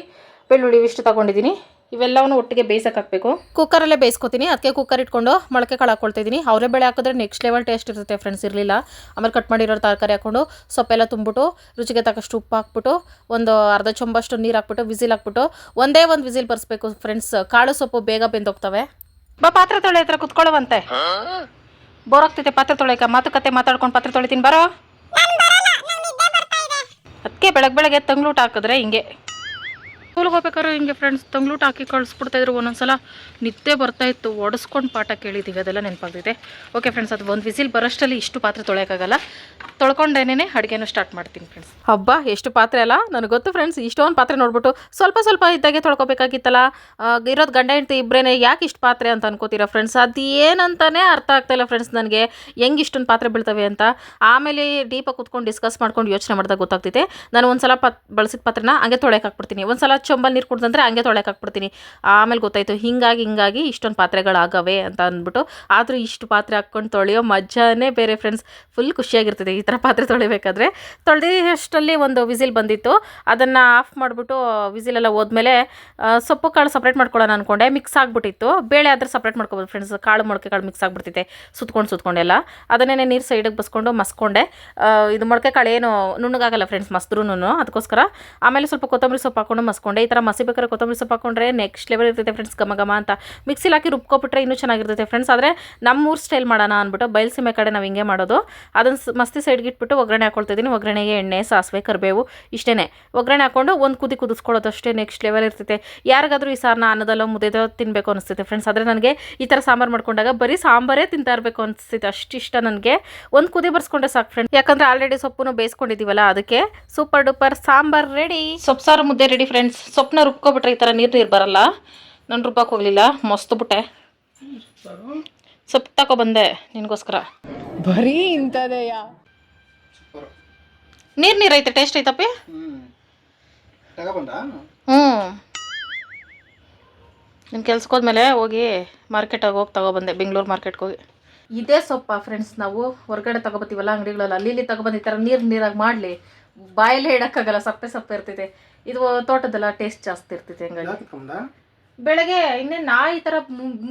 ಬೆಳ್ಳುಳ್ಳಿ ಇಷ್ಟು ತಗೊಂಡಿದ್ದೀನಿ. ಇವೆಲ್ಲವನ್ನು ಒಟ್ಟಿಗೆ ಬೇಯಿಸಕ್ಕೆ ಹಾಕಬೇಕು. ಕುಕ್ಕರಲ್ಲೇ ಬೇಯಿಸ್ಕೊತೀನಿ. ಅದಕ್ಕೆ ಕುಕ್ಕರ್ ಇಟ್ಕೊಂಡು ಮೊಳಕೆ ಕಾಳು ಹಾಕ್ಕೊಳ್ತಿದ್ದೀನಿ ಅವರೇ ಬೆಳೆ ಹಾಕಿದ್ರೆ ನೆಕ್ಸ್ಟ್ ಲೆವೆಲ್ ಟೇಸ್ಟ್ ಇರುತ್ತೆ ಫ್ರೆಂಡ್ಸ್ ಇರಲಿಲ್ಲ. ಆಮೇಲೆ ಕಟ್ ಮಾಡಿರೋ ತರಕಾರಿ ಹಾಕ್ಕೊಂಡು ಸೊಪ್ಪೆಲ್ಲ ತುಂಬಿಟ್ಟು ರುಚಿಗೆ ತಕ್ಕಷ್ಟು ಉಪ್ಪು ಹಾಕ್ಬಿಟ್ಟು ಒಂದು ಅರ್ಧ ಚೊಂಬಷ್ಟು ನೀರು ಹಾಕ್ಬಿಟ್ಟು ವಿಸಿಲ್ ಹಾಕ್ಬಿಟ್ಟು ಒಂದೇ ಒಂದು ವಿಸಿಲ್ ಬರ್ಸ್ಬೇಕು ಫ್ರೆಂಡ್ಸ್ ಕಾಳು ಸೊಪ್ಪು ಬೇಗ ಬೆಂದೋಗ್ತವೆ. ಬಾ ಪಾತ್ರೆ ತೊಳೆ ಹತ್ರ ಕುತ್ಕೊಳ್ಳುವಂತೆ. ಬೋರ್ ಪಾತ್ರೆ ತೊಳೆಯಕ ಮಾತುಕತೆ ಮಾತಾಡ್ಕೊಂಡು ಪಾತ್ರೆ ತೊಳಿತೀನಿ. ಬರೋ? ಅದಕ್ಕೆ ಬೆಳಗ್ಗೆ ಬೆಳಗ್ಗೆ ತಂಗ್ಳೂಟ ಹಾಕಿದ್ರೆ ಹಿಂಗೆ. ಸ್ಕೂಲ್ಗೆ ಹೋಗ್ಬೇಕಾದ್ರೆ ಹಿಂಗೆ ಫ್ರೆಂಡ್ಸ್ ತಂಗ್ಳೂಟ ಹಾಕಿ ಕಳಿಸ್ಬಿಡ್ತಾ ಇದ್ರು. ಒಂದೊಂದ್ಸಲ ನಿದ್ದೆ ಬರ್ತಾ ಇತ್ತು. ಒಡಿಸ್ಕೊಂಡು ಪಾಠ ಕೇಳಿದ್ದೀವಿ ಅದೆಲ್ಲ ನೆನಪಾಗ್ತೈತೆ ಓಕೆ ಫ್ರೆಂಡ್ಸ್ ಅದು ಒಂದು ವಿಸಿಲ್ ಬರೋಷ್ಟರಲ್ಲಿ ಇಷ್ಟು ಪಾತ್ರೆ ತೊಳೆಯೋಕ್ಕಾಗಲ್ಲ ತೊಳ್ಕೊಂಡೇನೆ ಅಡುಗೆನೂ ಸ್ಟಾರ್ಟ್ ಮಾಡ್ತೀನಿ ಫ್ರೆಂಡ್ಸ್ ಹಬ್ಬ, ಎಷ್ಟು ಪಾತ್ರೆ ಅಲ್ಲ? ನನಗೆ ಗೊತ್ತು ಫ್ರೆಂಡ್ಸ್ ಇಷ್ಟೊಂದು ಪಾತ್ರೆ ನೋಡ್ಬಿಟ್ಟು ಸ್ವಲ್ಪ ಸ್ವಲ್ಪ ಇದ್ದಾಗೆ ತೊಳ್ಕೊಬೇಕಾಗಿತ್ತಲ್ಲ? ಇರೋದು ಗಂಡ ಹೆಂಡತಿ ಇಬ್ಬರೇನೆ ಯಾಕೆ ಇಷ್ಟು ಪಾತ್ರೆ ಅಂತ ಅನ್ಕೋತೀರಾ ಫ್ರೆಂಡ್ಸ್ ಅದು ಏನಂತಾನೆ ಅರ್ಥ ಆಗ್ತಾಯಿಲ್ಲ ಫ್ರೆಂಡ್ಸ್ ನನಗೆ. ಹೆಂಗೆ ಇಷ್ಟೊಂದು ಪಾತ್ರೆ ಬೀಳ್ತವೆ ಅಂತ? ಆಮೇಲೆ ಡೀಪಾಗಿ ಕುತ್ಕೊಂಡು ಡಿಸ್ಕಸ್ ಮಾಡ್ಕೊಂಡು ಯೋಚನೆ ಮಾಡಿದಾಗ ಗೊತ್ತಾಗ್ತೈತೆ ನಾನು ಒಂದ್ಸಲ ಪತ್, ಬಳಸಿದ ಪಾತ್ರೆನ ಹಂಗೆ ತೊಳೆಯಕ್ಕೆ ಹಾಕ್ಬಿಡ್ತೀನಿ. ಒಂದ್ಸಲ ಚೊಂಬಲ್ ನೀರು ಕುಡ್ದಂದ್ರೆ ಹಂಗೆ ತೊಳೆಯಕ್ಕೆ ಹಾಕ್ಬಿಡ್ತೀನಿ. ಆಮೇಲೆ ಗೊತ್ತಾಯಿತು, ಹಿಂಗಾಗಿ ಹಿಂಗಾಗಿ ಇಷ್ಟೊಂದು ಪಾತ್ರೆಗಳಾಗವೆ ಅಂತ ಅಂದ್ಬಿಟ್ಟು ಆದರೂ ಇಷ್ಟು ಪಾತ್ರೆ ಹಾಕ್ಕೊಂಡು ತೊಳೆಯೋ ಮಜಾನೇ ಬೇರೆ ಫ್ರೆಂಡ್ಸ್ ಫುಲ್ ಖುಷಿಯಾಗಿರ್ತದೆ. ಈ ಥರ ಪಾತ್ರೆ ತೊಳಿಬೇಕಾದ್ರೆ ತೊಳೆದಷ್ಟರಲ್ಲಿ ಒಂದು ವಿಸಿಲ್ ಬಂದಿತ್ತು. ಅದನ್ನು ಆಫ್ ಮಾಡಿಬಿಟ್ಟು ವಿಸಿಲೆಲ್ಲ ಹೋದ್ಮೇಲೆ ಸೊಪ್ಪು ಕಾಳು ಸಪ್ರೇಟ್ ಮಾಡ್ಕೊಳ್ಳೋಣ ಅಂದ್ಕೊಂಡೆ ಮಿಕ್ಸ್ ಆಗಿಬಿಟ್ಟಿತ್ತು. ಬೇಳೆ ಆದರೆ ಸಪ್ರೇಟ್ ಮಾಡ್ಕೊಬೋದು ಫ್ರೆಂಡ್ಸ್ ಕಾಳು ಮೊಳಕೆ ಕಾಳು ಮಿಕ್ಸ್ ಆಗಿಬಿಡ್ತಿದೆ. ಸುತ್ಕೊಂಡು ಸುತ್ಕೊಂಡೆಲ್ಲ. ಅದನ್ನೇ ನೀರು ಸೈಡಿಗೆ ಬಸ್ಕೊಂಡು ಮಸ್ಕೊಂಡೆ. ಇದು ಮೊಳಕೆ ಕಾಳು ಏನು ನುಣ್ಣಗಾಗಲ್ಲ ಫ್ರೆಂಡ್ಸ್ ಮಸ್ದ್ರೂ ಅದಕ್ಕೋಸ್ಕರ ಆಮೇಲೆ ಸ್ವಲ್ಪ ಕೊತ್ತಂಬರಿ ಸೊಪ್ಪು ಹಾಕೊಂಡು ಮಸ್ಕೊಂಡೆ. ಈ ಥರ ಮಸಿಬೇಕಾದ್ರೆ ಕೊತ್ತಂಬರಿ ಸೊಪ್ಪು ಹಾಕೊಂಡ್ರೆ ನೆಕ್ಸ್ಟ್ ಲೆವೆಲ್ ಇರ್ತೈತೆ ಫ್ರೆಂಡ್ಸ್ ಘಮ ಘಮ ಅಂತ. ಮಿಕ್ಸಿಲ್ ಹಾಕಿ ರುಬ್ಕೊಬಿಟ್ರೆ ಇನ್ನೂ ಚೆನ್ನಾಗಿರ್ತೈತೆ ಫ್ರೆಂಡ್ಸ್ ಆದರೆ ನಮ್ಮೂರು ಸ್ಟೈಲ್ ಮಾಡೋಣ ಅಂದ್ಬಿಟ್ಟು ಬಯಲುಸೀಮೆ ಕಡೆ ನಾವು ಹಿಂಗೆ ಮಾಡೋದು. ಅದನ್ನು ಸ್- ಮಸ್ತಿ ಸೈಡ್ಗೆ ಇಟ್ಬಿಟ್ಟು ಒಗ್ಗರಣೆ ಹಾಕೊಳ್ತಾ ಇದ್ದೀನಿ ಒಗ್ಗರಣೆಗೆ ಎಣ್ಣೆ ಸಾಸಿವೆ ಕರಿಬೇವು ಇಷ್ಟೇ ಒಗ್ಗರಣೆ ಹಾಕೊಂಡು ಒಂದು ಕುದಿ ಕುದಿಸ್ಕೊಳ್ಳೋದು ಅಷ್ಟೇ ನೆಕ್ಸ್ಟ್ ಲೆವೆಲ್ ಇರ್ತೈತೆ. ಯಾರಿಗಾದ್ರೂ ಈ ಸಾರನ್ನ ಅನ್ನದಲ್ಲೋ ಮುದ್ದೆದೋ ತಿನ್ನಬೇಕು ಅನಿಸ್ತೈತೆ ಫ್ರೆಂಡ್ಸ್ ಆದರೆ ನನಗೆ ಈ ಥರ ಸಾಂಬಾರು ಮಾಡ್ಕೊಂಡಾಗ ಬರೀ ಸಾಂಬಾರೇ ತಿಂತಾ ಇರಬೇಕು ಅನಿಸ್ತೈತೆ. ಅಷ್ಟಿಷ್ಟ ನನಗೆ. ಒಂದು ಕುದಿ ಬರ್ಸ್ಕೊಂಡ್ರೆ ಸಾಕು ಫ್ರೆಂಡ್ ಯಾಕಂದರೆ ಆಲ್ರೆಡಿ ಸೊಪ್ಪನ್ನು ಬೇಯಿಸ್ಕೊಂಡಿದ್ದೀವಲ್ಲ ಅದಕ್ಕೆ ಸೂಪರ್ ಡೂಪರ್ ಸಾಂಬಾರ್ ರೆಡಿ ಸೊಪ್ಪು ಸಾರು ಮುದ್ದೆ ರೆಡಿ ಫ್ರೆಂಡ್ಸ್ ಸೊಪ್ಪನ್ನ ರುಬ್ಕೊಬಿಟ್ರೆ ಈ ಥರ ನೀರು ನೀರು ಬರಲ್ಲ. ನಾನು ರುಬ್ಬಕ್ಕೆ ಹೋಗಲಿಲ್ಲ ಮಸ್ತ್ ಬಿಟ್ಟೆ. ಸೊಪ್ಪು ತಗೊಬಂದೆ ನಿನಗೋಸ್ಕರ. ಸೂಪರ್ ನೀರು ನೀರು ಐತೆ ಟೇಸ್ಟ್ ಐತಪ್ಪಿ? ಹ್ಞೂ ನಿನ್ನ ಕೆಲ್ಸಕ್ಕೆ ಹೋದ್ಮೇಲೆ ಹೋಗಿ ಮಾರ್ಕೆಟಾಗಿ ಹೋಗಿ ತಗೊಬಂದೆ ಬೆಂಗಳೂರು ಮಾರ್ಕೆಟ್ಗೆ ಹೋಗಿ. ಇದೇ ಸೊಪ್ಪ ಫ್ರೆಂಡ್ಸ್ ನಾವು ಹೊರಗಡೆ ತಗೊಬತ್ತೀವಲ್ಲ ಅಂಗಡಿಗಳಲ್ಲಿ ಅಲ್ಲಿ ಇಲ್ಲಿ ತಗೊಬಂದು ಈ ಥರ ನೀರು ನೀರಾಗಿ ಮಾಡಲಿ ಬಾಯಲ್ಲೇ ಇಡೋಕ್ಕಾಗಲ್ಲ ಸಪ್ಪೆ ಸಪ್ಪೆ ಇರ್ತೈತೆ. ಇದು ತೋಟದಲ್ಲ ಟೇಸ್ಟ್ ಜಾಸ್ತಿ ಇರ್ತೈತೆ ಹಂಗಾಗಿ. ಬೆಳಗ್ಗೆ ಇನ್ನೇ ನಾ ಈ ಥರ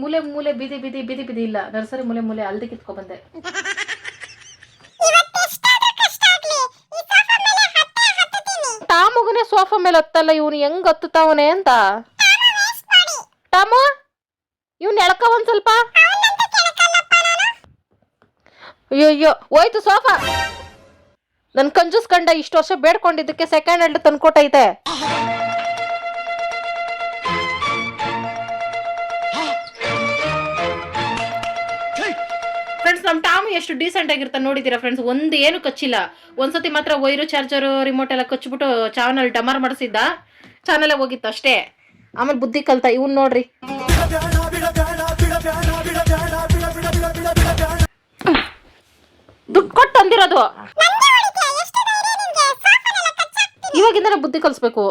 ಮೂಲೆ ಮೂಲೆ ಬೀದಿ ಬೀದಿ ಬೀದಿ ಬಿದಿ ಇಲ್ಲ ನರ್ಸರಿ ಮೂಲೆ ಮೂಲೆ ಅಲ್ದಿ ಕಿತ್ಕೊಬಂದೆ ಮಗುನೇ ಸೋಫಾ ಮೇಲೆ ಹತ್ತಲ್ಲ, ಇವನು ಹೆಂಗ್ ಹತ್ತುತ್ತಾವನೆ ಅಂತ? ಟಾಮು, ಇವ್ನ ಎಳ್ಕ ಒಂದ್ ಸ್ವಲ್ಪ. ಅಯ್ಯೋ ಹೋಯ್ತು ಸೋಫಾ. ನನ್ ಕಂಜೂಸ್ ಕಂಡ ಇಷ್ಟು ವರ್ಷ ಬೇಡ್ಕೊಂಡಿದ್ದಕ್ಕೆ ಸೆಕೆಂಡ್ ಹ್ಯಾಂಡ್ ತಂದ್ಕೊಟ್ಟೈತೆ. ನಮ್ಮ ಟಾಮು ಎಷ್ಟು ಡೀಸೆಂಟ್ ಆಗಿರ್ತಾನೆ ನೋಡಿದ್ದೀರಾ ಫ್ರೆಂಡ್ಸ್ ಒಂದು ಏನು ಕಚ್ಚಿಲ್ಲ. ಒಂದ್ಸತಿ ಮಾತ್ರ ವೈರು ಚಾರ್ಜರು ರಿಮೋಟ್ ಎಲ್ಲ ಕಚ್ಚಿಬಿಟ್ಟು ಚಾನಲ್ ಡಮರ್ ಮಾಡಿಸಿದ್ದ. ಚಾನಲ್ ಹೋಗಿತ್ತು ಅಷ್ಟೇ. ಆಮೇಲೆ ಬುದ್ಧಿ ಕಲ್ತ ಇವ್ನು ನೋಡ್ರಿ. ದುಡ್ಡು ಕೊಟ್ಟು ತಂದಿರೋದು. ಇವಾಗಿಂದ ಬುದ್ಧಿ ಕಲಿಸ್ಬೇಕು.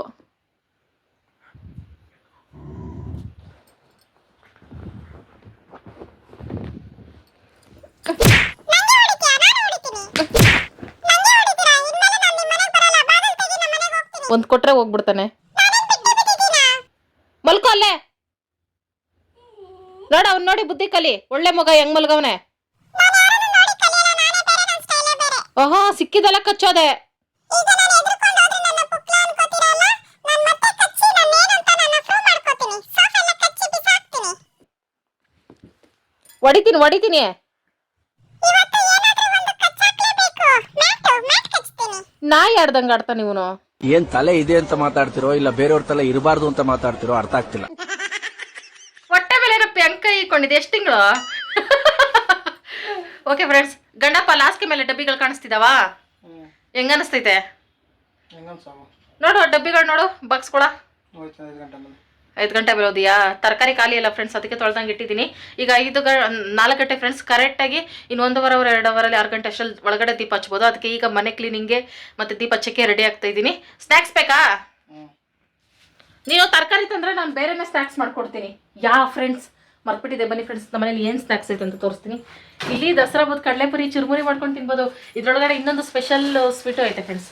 ಒಂದ್ ಕೊಟ್ರೆ ಹೋಗ್ಬಿಡ್ತಾನೆ. ಮಲ್ಕೋ ಅಲ್ಲೇ. ನೋಡ, ಅವ್ನ್ ನೋಡಿ ಬುದ್ಧಿ ಕಲಿ. ಒಳ್ಳೆ ಮಗ ಹೆಂಗ್ ಮಲ್ಗವನೆ. ಓಹೋ, ಸಿಕ್ಕಿದೆಲ್ಲ ಕಚ್ಚೋದೆ. ಹೊಡಿತೀನಿ ಹೊಡಿತೀನಿ. ನಾಯಿ ಆಡ್ದಂಗ ಆಡ್ತಾನೆ ಇವನು. ಏನ್ ತಲೆ ಇದೆ ಅಂತ ಮಾತಾಡ್ತಿರೋ ಇಲ್ಲ ಬೇರೆಯವ್ರ ತಲೆ ಇರಬಾರ್ದು ಅಂತ ಮಾತಾಡ್ತಿರೋ ಅರ್ಥ ಆಗ್ತಿಲ್ಲ. ಹೊಟ್ಟೆ ಮೇಲೆ ಪೆಂಕ ಇಕ್ಕೊಂಡಿದೆ ಎಷ್ಟು ತಿಂಗಳು? ಓಕೆ ಫ್ರೆಂಡ್ಸ್ ಗಂಡಪ್ಪ ಲಾಸ್ಟ್ಗೆ ಮೇಲೆ ಡಬ್ಬಿಗಳು ಕಾಣಿಸ್ತಿದಾವಾ? ಹೆಂಗ ಅನಿಸ್ತೈತೆ? ನೋಡು ಡಬ್ಬಿಗಳು ನೋಡು ಬಗ್ಸ್ಕೊಳ ಐದು ಗಂಟೆ ಬರೋದಿಯಾ? ತರಕಾರಿ ಖಾಲಿ ಅಲ್ಲ ಫ್ರೆಂಡ್ಸ್ ಅದಕ್ಕೆ ತೊಳೆದಂಗೆ ಇಟ್ಟಿದ್ದೀನಿ. ಈಗ ಐದು ಗ ನಾಲ್ಕು ಗಂಟೆ ಫ್ರೆಂಡ್ಸ್ ಕರೆಕ್ಟಾಗಿ ಇನ್ನು ಒಂದು ಅವರ್ ಎರಡು ಅವರಲ್ಲಿ ಆರು ಗಂಟೆ ಅಷ್ಟರಲ್ಲಿ ಒಳಗಡೆ ದೀಪ ಹಚ್ಬೋದು. ಅದಕ್ಕೆ ಈಗ ಮನೆ ಕ್ಲೀನಿಂಗ್ಗೆ ಮತ್ತು ದೀಪ ಹಚ್ಚಕ್ಕೆ ರೆಡಿ ಆಗ್ತಾ ಇದ್ದೀನಿ. ಸ್ನ್ಯಾಕ್ಸ್ ಬೇಕಾ? ನೀವು ನೀನು ತರಕಾರಿ ತಂದರೆ ನಾನು ಬೇರೆನೇ ಸ್ನ್ಯಾಕ್ಸ್ ಮಾಡ್ಕೊಡ್ತೀನಿ. ಯಾ ಫ್ರೆಂಡ್ಸ್ ಮರ್ಬಿಟ್ಟಿದೆ ಬನ್ನಿ ಫ್ರೆಂಡ್ಸ್ ನಮ್ಮ ಮನೇಲಿ ಏನು ಸ್ನ್ಯಾಕ್ಸ್ ಐತೆ ಅಂತ ತೋರಿಸ್ತೀನಿ. ಇಲ್ಲಿ ದಸರಾ ಹಬ್ಬದ ಕಡಲೆಪುರಿ ಚುರುಮುರಿ ಮಾಡ್ಕೊಂಡು ತಿನ್ಬೋದು. ಇದ್ರೊಳಗಡೆ ಇನ್ನೊಂದು ಸ್ಪೆಷಲ್ ಸ್ವೀಟು ಐತೆ ಫ್ರೆಂಡ್ಸ್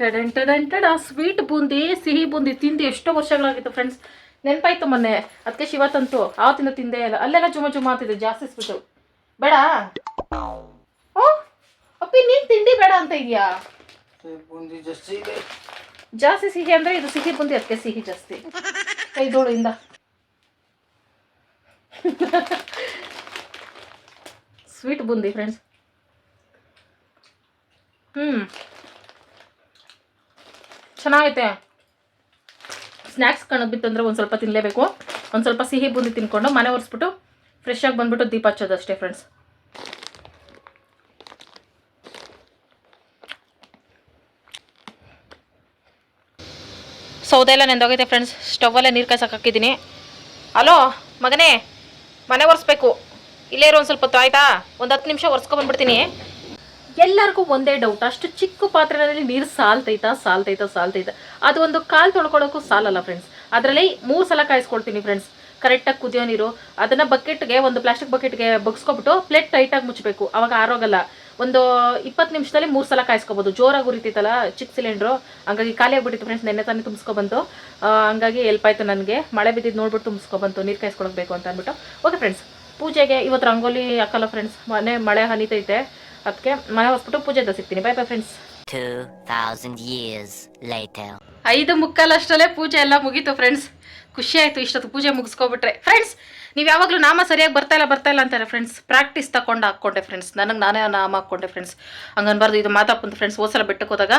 ಟೆಡೆಂಟೆಡೆಂಟೆಡ್ ಆ ಸ್ವೀಟ್ ಬೂಂದಿ ಸಿಹಿ ಬೂಂದಿ ತಿಂದು ಎಷ್ಟೋ ವರ್ಷಗಳಾಗಿತ್ತು ಫ್ರೆಂಡ್ಸ್ ನೆನಪಾಯ್ತು ಮೊನ್ನೆ. ಅದಕ್ಕೆ ಶಿವ ತಂತು ಆವತ್ತಿಂದ ತಿಂದೇ ಇಲ್ಲ. ಅಲ್ಲೆಲ್ಲ ಜುಮ ಜುಮ ಅಂತಿದೆ ಜಾಸ್ತಿ ಸ್ವೀಟು ಬೇಡ. ಓ ಅಪ್ಪಿ ನೀನು ತಿಂಡಿ ಬೇಡ ಅಂತ ಇದೆಯಾ? ಜಾಸ್ತಿ ಸಿಹಿ ಅಂದ್ರೆ ಇದು ಸಿಹಿ ಬುಂದಿ ಅದಕ್ಕೆ ಸಿಹಿ ಜಾಸ್ತಿ. ಕೈದೋಳು ಇಂದ. Sweet boondi friends hmm. ಚೆನ್ನಾಗೈತೆ. ಸ್ನ್ಯಾಕ್ಸ್ ಬಿತ್ತು ಬಿತ್ತಂದ್ರೆ ಒಂದು ಸ್ವಲ್ಪ ತಿನ್ನಲೇಬೇಕು ಒಂದು ಸ್ವಲ್ಪ ಸಿಹಿ ಬುಂದಿ ತಿನ್ಕೊಂಡು ಮನೆ ಒರೆಸ್ಬಿಟ್ಟು ಫ್ರೆಶ್ ಆಗಿ ಬಂದ್ಬಿಟ್ಟು ದೀಪ ಹಚ್ಚೋದು ಅಷ್ಟೇ ಫ್ರೆಂಡ್ಸ್ ಸೌದೆ ಎಲ್ಲ ನೆಂದೋಗೈತೆ ಫ್ರೆಂಡ್ಸ್ ಸ್ಟವಲ್ಲೇ ನೀರು ಕಾಯ್ಸಕ್ಕೆ ಹಾಕಿದ್ದೀನಿ. ಅಲೋ ಮಗನೇ, ಮನೆ ಒರೆಸ್ಬೇಕು. ಇಲ್ಲೇ ಇರೋ ಒಂದು ಸ್ವಲ್ಪ ಹೊತ್ತು, ಆಯಿತಾ? ಒಂದು ಹತ್ತು ನಿಮಿಷ ಒರೆಸ್ಕೊಂಬಂದ್ಬಿಡ್ತೀನಿ ಎಲ್ಲರಿಗೂ ಒಂದೇ ಡೌಟ್ ಅಷ್ಟು ಚಿಕ್ಕ ಪಾತ್ರೆಯಲ್ಲಿ ನೀರು ಸಾಲ್ತೈತಾ ಸಾಲ್ತೈತಾ ಸಾಲ್ತೈತಾ? ಅದು ಒಂದು ಕಾಲು ತೊಳ್ಕೊಳ್ಳೋಕ್ಕೂ ಸಾಲಲ್ಲ ಫ್ರೆಂಡ್ಸ್ ಅದರಲ್ಲಿ ಮೂರು ಸಲ ಕಾಯಿಸ್ಕೊಳ್ತೀನಿ ಫ್ರೆಂಡ್ಸ್ ಕರೆಕ್ಟಾಗಿ ಕುದಿಯೋ ನೀರು, ಅದನ್ನು ಬಕೆಟ್ಗೆ, ಒಂದು ಪ್ಲಾಸ್ಟಿಕ್ ಬಕೆಟ್ಗೆ ಬಗ್ಸ್ಕೊಬಿಟ್ಟು ಪ್ಲೇಟ್ ಟೈಟಾಗಿ ಮುಚ್ಚಬೇಕು. ಅವಾಗ ಆರೋಗಲ್ಲ ಒಂದು ಇಪ್ಪತ್ತು ನಿಮಿಷದಲ್ಲಿ ಮೂರು ಸಲ ಕಾಯಿಸ್ಕೊಬೋದು. ಜೋರಾಗಿ ಉರಿತೈತಲ್ಲ ಚಿಕ್ಕ ಸಿಲಿಂಡ್ರು ಹಂಗಾಗಿ ಖಾಲಿ ಆಗ್ಬಿಟ್ಟಿತ್ತು ಫ್ರೆಂಡ್ಸ್ ನೆನ್ನೆ ತಾನೇ ತುಂಬಿಸ್ಕೊಬಂತು ಹಂಗಾಗಿ ಹೆಲ್ಪ್ ಆಯಿತು ನನಗೆ. ಮಳೆ ಬಿದ್ದಿದ್ದು ನೋಡ್ಬಿಟ್ಟು ತುಂಬಿಸ್ಕೊಬಂತು ನೀರು ಕಾಯಿಸ್ಕೊಳ್ಬೇಕು ಅಂತ ಅಂದ್ಬಿಟ್ಟು. ಓಕೆ ಫ್ರೆಂಡ್ಸ್ ಪೂಜೆಗೆ ಇವತ್ತು ರಂಗೋಲಿ ಹಾಕಲ್ಲ ಫ್ರೆಂಡ್ಸ್ ಮನೆ ಮಳೆ ಹನಿತೈತೆ. ಅದಕ್ಕೆ ಮನೆ ಹೊಸ್ಬಿಟ್ಟು ಪೂಜೆ ಸಿಗ್ತೀನಿ. Bye bye friends 2000 years later. ಐದು ಮುಕ್ಕಾಲು ಅಷ್ಟರಲ್ಲೇ ಪೂಜೆ ಎಲ್ಲ ಮುಗೀತು ಫ್ರೆಂಡ್ಸ್ ಖುಷಿ ಆಯಿತು ಇಷ್ಟೊತ್ತು ಪೂಜೆ ಮುಗಿಸ್ಕೊಬಿಟ್ರೆ. ಫ್ರೆಂಡ್ಸ್ ನೀವು ಯಾವಾಗಲೂ ನಾಮ ಸರಿಯಾಗಿ ಬರ್ತಾ ಇಲ್ಲ ಬರ್ತಾ ಇಲ್ಲ ಅಂತಾರೆ ಫ್ರೆಂಡ್ಸ್ ಪ್ರಾಕ್ಟೀಸ್ ತಗೊಂಡು ಹಾಕ್ಕೊಂಡೆ ಫ್ರೆಂಡ್ಸ್ ನನಗೆ ನಾನೇ ನಾಮ ಹಾಕ್ಕೊಂಡೆ ಫ್ರೆಂಡ್ಸ್ ಹಂಗನ್ಬಾರ್ದು ಇದು ಮಾತಾಪಂತ ಫ್ರೆಂಡ್ಸ್ ಹೋದ್ಸಲ ಬೆಟ್ಟಕ್ಕೆ ಹೋದಾಗ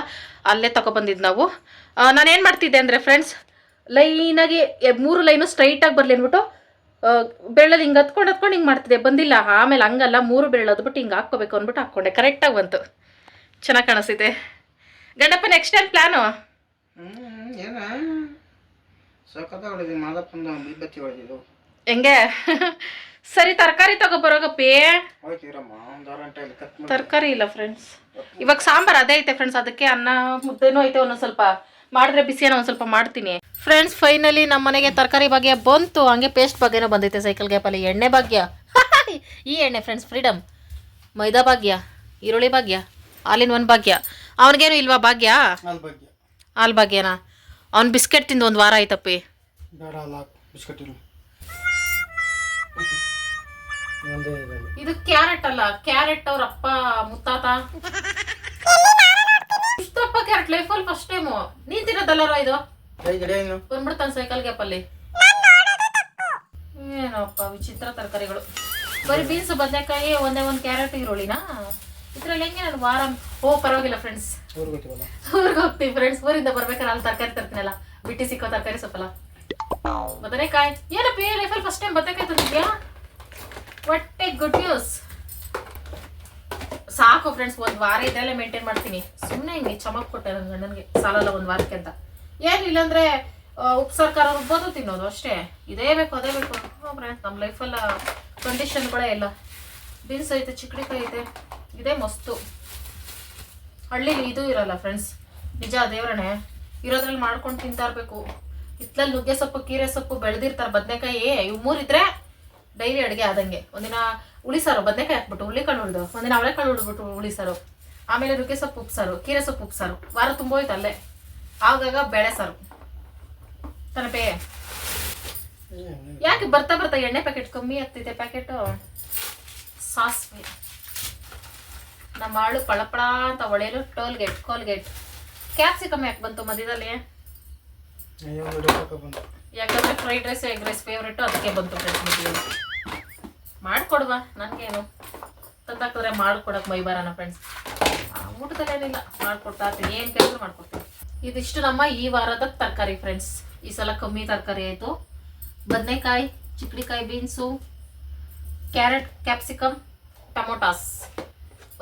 ಅಲ್ಲೇ ತಗೊಬಂದಿದ್ದು ನಾವು. ನಾನೇನು ಮಾಡ್ತಿದ್ದೆ ಅಂದರೆ ಫ್ರೆಂಡ್ಸ್ ಲೈನಾಗಿ ಮೂರು ಲೈನು ಸ್ಟ್ರೈಟಾಗಿ ಬರಲಿ ಅಂದ್ಬಿಟ್ಟು ಬೆಳ್ಳಲ್ಲಿ ಹಿಂಗೆ ಹತ್ಕೊಂಡು ಹತ್ಕೊಂಡು ಹಿಂಗೆ ಮಾಡ್ತಿದ್ದೆ. ಬಂದಿಲ್ಲ. ಆಮೇಲೆ ಹಂಗಲ್ಲ ಮೂರು ಬಿಟ್ಟು ಹಿಂಗೆ ಹಾಕ್ಕೋಬೇಕು ಅಂದ್ಬಿಟ್ಟು ಹಾಕ್ಕೊಂಡೆ. ಕರೆಕ್ಟಾಗಿ ಬಂತು. ಚೆನ್ನಾಗಿ ಕಾಣಿಸಿದೆ ಗಂಡಪ್ಪ ನೆಕ್ಸ್ಟ್ ಟೈಮ್ ಪ್ಲ್ಯಾನು ಹೆಂಗೆ? ಸರಿ ತರಕಾರಿ ತಗೋ ಬರೋಗಪ್ಪ ತರಕಾರಿ ಇಲ್ಲ ಫ್ರೆಂಡ್ಸ್ ಇವಾಗ ಸಾಂಬಾರ್ ಅದೇ ಐತೆ ಫ್ರೆಂಡ್ಸ್ ಅದಕ್ಕೆ ಅನ್ನ ಮುದ್ದೆನೂ ಐತೆ ಒಂದೊಂದು ಸ್ವಲ್ಪ ಮಾಡಿದ್ರೆ ಬಿಸಿಯನ್ನು ಒಂದು ಸ್ವಲ್ಪ ಮಾಡ್ತೀನಿ. ಫ್ರೆಂಡ್ಸ್ ಫೈನಲಿ ನಮ್ಮ ಮನೆಗೆ ತರಕಾರಿ ಭಾಗ್ಯ ಬಂತು. ಹಂಗೆ ಪೇಸ್ಟ್ ಭಾಗ್ಯನೂ ಬಂದೈತೆ ಸೈಕಲ್ ಗ್ಯಾಪಲ್ಲಿ ಎಣ್ಣೆ ಭಾಗ್ಯ. ಈ ಎಣ್ಣೆ ಫ್ರೆಂಡ್ಸ್ ಫ್ರೀಡಮ್ ಮೈದಾ ಭಾಗ್ಯ ಈರುಳ್ಳಿ ಭಾಗ್ಯ ಹಾಲಿನ ಒಂದು ಭಾಗ್ಯ. ಅವನಿಗೇನು ಇಲ್ವಾ ಭಾಗ್ಯ? ಹಾಲು ಭಾಗ್ಯನಾ? ಅವ್ನು ಬಿಸ್ಕೆಟ್ ತಿಂದು ಒಂದು ವಾರ ಆಯ್ತಪ್ಪಿ. ಇದು. ಕ್ಯಾರೆಟ್ ಅಲ್ಲ. ಕ್ಯಾರೆಟ್ ಅವ್ರ ಅಪ್ಪ ಮುತ್ತಾತ. ಇಷ್ಟಪ್ಪ ಕ್ಯಾರೆಟ್ ಲೈಫಲ್ಲಿ ಫಸ್ಟ್ ಟೈಮು ನೀನ್ ತಿನ್ನೋದಲ್ಲರ ಇದು? ಬಂದ್ಬಿಡ್ತಾನೆ ಸೈಕಲ್ ಗ್ಯಾಪಲ್ಲಿ ಏನಪ್ಪ ವಿಚಿತ್ರ ತರಕಾರಿಗಳು. ಬರೀ ಬೀನ್ಸ್ ಬದನೆಕಾಯಿ ಒಂದೇ ಒಂದ್ ಕ್ಯಾರೆಟ್ ಈರುಳ್ಳಿನಾ? ಇದ್ರಲ್ಲಿ ಹೆಂಗೆ ನಾನು ವಾರ ಓ ಪರವಾಗಿಲ್ಲ ಫ್ರೆಂಡ್ಸ್ ಊರಿಗೆ ಹೋಗ್ತೀವಿ ಫ್ರೆಂಡ್ಸ್ ಊರಿಂದ ಬರ್ಬೇಕಾದ್ರೆ ಅಲ್ಲಿ ತರಕಾರಿ ತರ್ತೀನಲ್ಲ. ಬಿಟ್ಟಿ ಸಿಕ್ಕೋ ತರಕಾರಿ ಸೊಪ್ಪಲ್ಲ. ಬದನೆಕಾಯಿ. ಏನಪ್ಪ ಈ ಲೈಫಲ್ಲಿ ಫಸ್ಟ್ ಟೈಮ್ ಬದನೆಕಾಯಿ ತಂದಿದ್ಯಾ? ಒಟ್ಟೆ ಗುಡ್ ನ್ಯೂಸ್ ಸಾಕು ಫ್ರೆಂಡ್ಸ್ ಒಂದು ವಾರ ಇದ್ರಲ್ಲೇ ಮೇಂಟೈನ್ ಮಾಡ್ತೀನಿ. ಸುಮ್ಮನೆ ಹಿಂಗೆ ಚಮಕ್ ಕೊಟ್ಟೆ ನನ್ನ ಗಂಡನಿಗೆ. ಸಾಲಲ್ಲ ಒಂದು ವಾರಕ್ಕೆ ಅಂತ. ಏನಿಲ್ಲ ಅಂದ್ರೆ ಉಪ್ಸಾರು ಖಾರ ರುಬ್ಬೋದು ತಿನ್ನೋದು ಅಷ್ಟೇ. ಇದೇ ಬೇಕು, ಅದೇ ಬೇಕು ಫ್ರೆಂಡ್ಸ್ ನಮ್ಮ ಲೈಫಲ್ಲ ಕಂಡೀಷನ್ಗಳೇ ಇಲ್ಲ. ಬೀನ್ಸ್ ಐತೆ ಚಿಕ್ಕಡಿಕಾಯಿ ಐತೆ, ಇದೇ ಮಸ್ತು. ಹಳ್ಳಿಲಿ ಇದು ಇರಲ್ಲ ಫ್ರೆಂಡ್ಸ್ ನಿಜ ದೇವ್ರಣೆ ಇರೋದ್ರಲ್ಲಿ ಮಾಡ್ಕೊಂಡು ತಿಂತಾ ಇರ್ಬೇಕು. ಇತ್ತಲಲ್ಲಿ ನುಗ್ಗೆ ಸೊಪ್ಪು, ಕೀರೆ ಸೊಪ್ಪು ಬೆಳೆದಿರ್ತಾರೆ ಬದನೆಕಾಯಿ ಇವು ಮೂರಿದ್ರೆ ಡೈಲಿ ಅಡುಗೆ ಆದಂಗೆ. ಒಂದಿನ ಉಳಿಸಾರು ಬದನೆಕಾಯಿ ಹಾಕ್ಬಿಟ್ಟು ಹುಳಿಕಾಳು ಉಳಿದು ಒಂದಿನ ಅವಳೆಕಾಳು ಉಳಿದ್ಬಿಟ್ಟು ಉಳಿಸಾರು ಆಮೇಲೆ ನುಗ್ಗೆ ಸೊಪ್ಪು ಉಪ್ಸಾರು ಕೀರೆ ಸೊಪ್ಪು ಉಪ್ಸಾರು ವಾರ ತುಂಬೋಯ್ತು ಅಲ್ಲೇ. ಆಗಾಗ ಬೇಳೆ ಸಾರು. ತನಪೇ ಯಾಕೆ ಬರ್ತಾ ಬರ್ತಾ ಎಣ್ಣೆ ಪ್ಯಾಕೆಟ್ ಕಮ್ಮಿ ಆಗ್ತೈತೆ ಪ್ಯಾಕೆಟು ಸಾಸಿವೆ. ನಮ್ಮ ಆಳು ಪಳಪಳ ಅಂತ ಒಳೆಯಲು toll gate Colgate capsicum ಯಾಕೆ ಬಂತು ಮಧ್ಯದಲ್ಲಿ? ಯಾಕಂದ್ರೆ fried rice egg rice favourite ಅದಕ್ಕೆ ಬಂತು ಫ್ರೆಂಡ್ಸ್ ಮಾಡ್ಕೊಡ್ವಾ ನನಗೇನು. ತಂದಾಕಿದ್ರೆ ಮಾಡ್ಕೊಡಕ್ಕೆ ಮೈ ಬರೋಣ ಫ್ರೆಂಡ್ಸ್ ಊಟದಲ್ಲೇನಿಲ್ಲ ಮಾಡ್ಕೊಡ್ತಾ ಇರ್ತೀನಿ. ಏನು ಕೆಲಸ ಮಾಡ್ಕೊಡ್ತೀನಿ. ಇದಿಷ್ಟು ನಮ್ಮ ಈ ವಾರದ ತರಕಾರಿ ಫ್ರೆಂಡ್ಸ್ ಈ ಸಲ ಕಮ್ಮಿ ತರಕಾರಿ ಆಯಿತು. ಬದನೆಕಾಯಿ ಚಿಕ್ಕಡಿಕಾಯಿ ಬೀನ್ಸು ಕ್ಯಾರೆಟ್ ಕ್ಯಾಪ್ಸಿಕಮ್ ಟಮೋಟಾಸ್.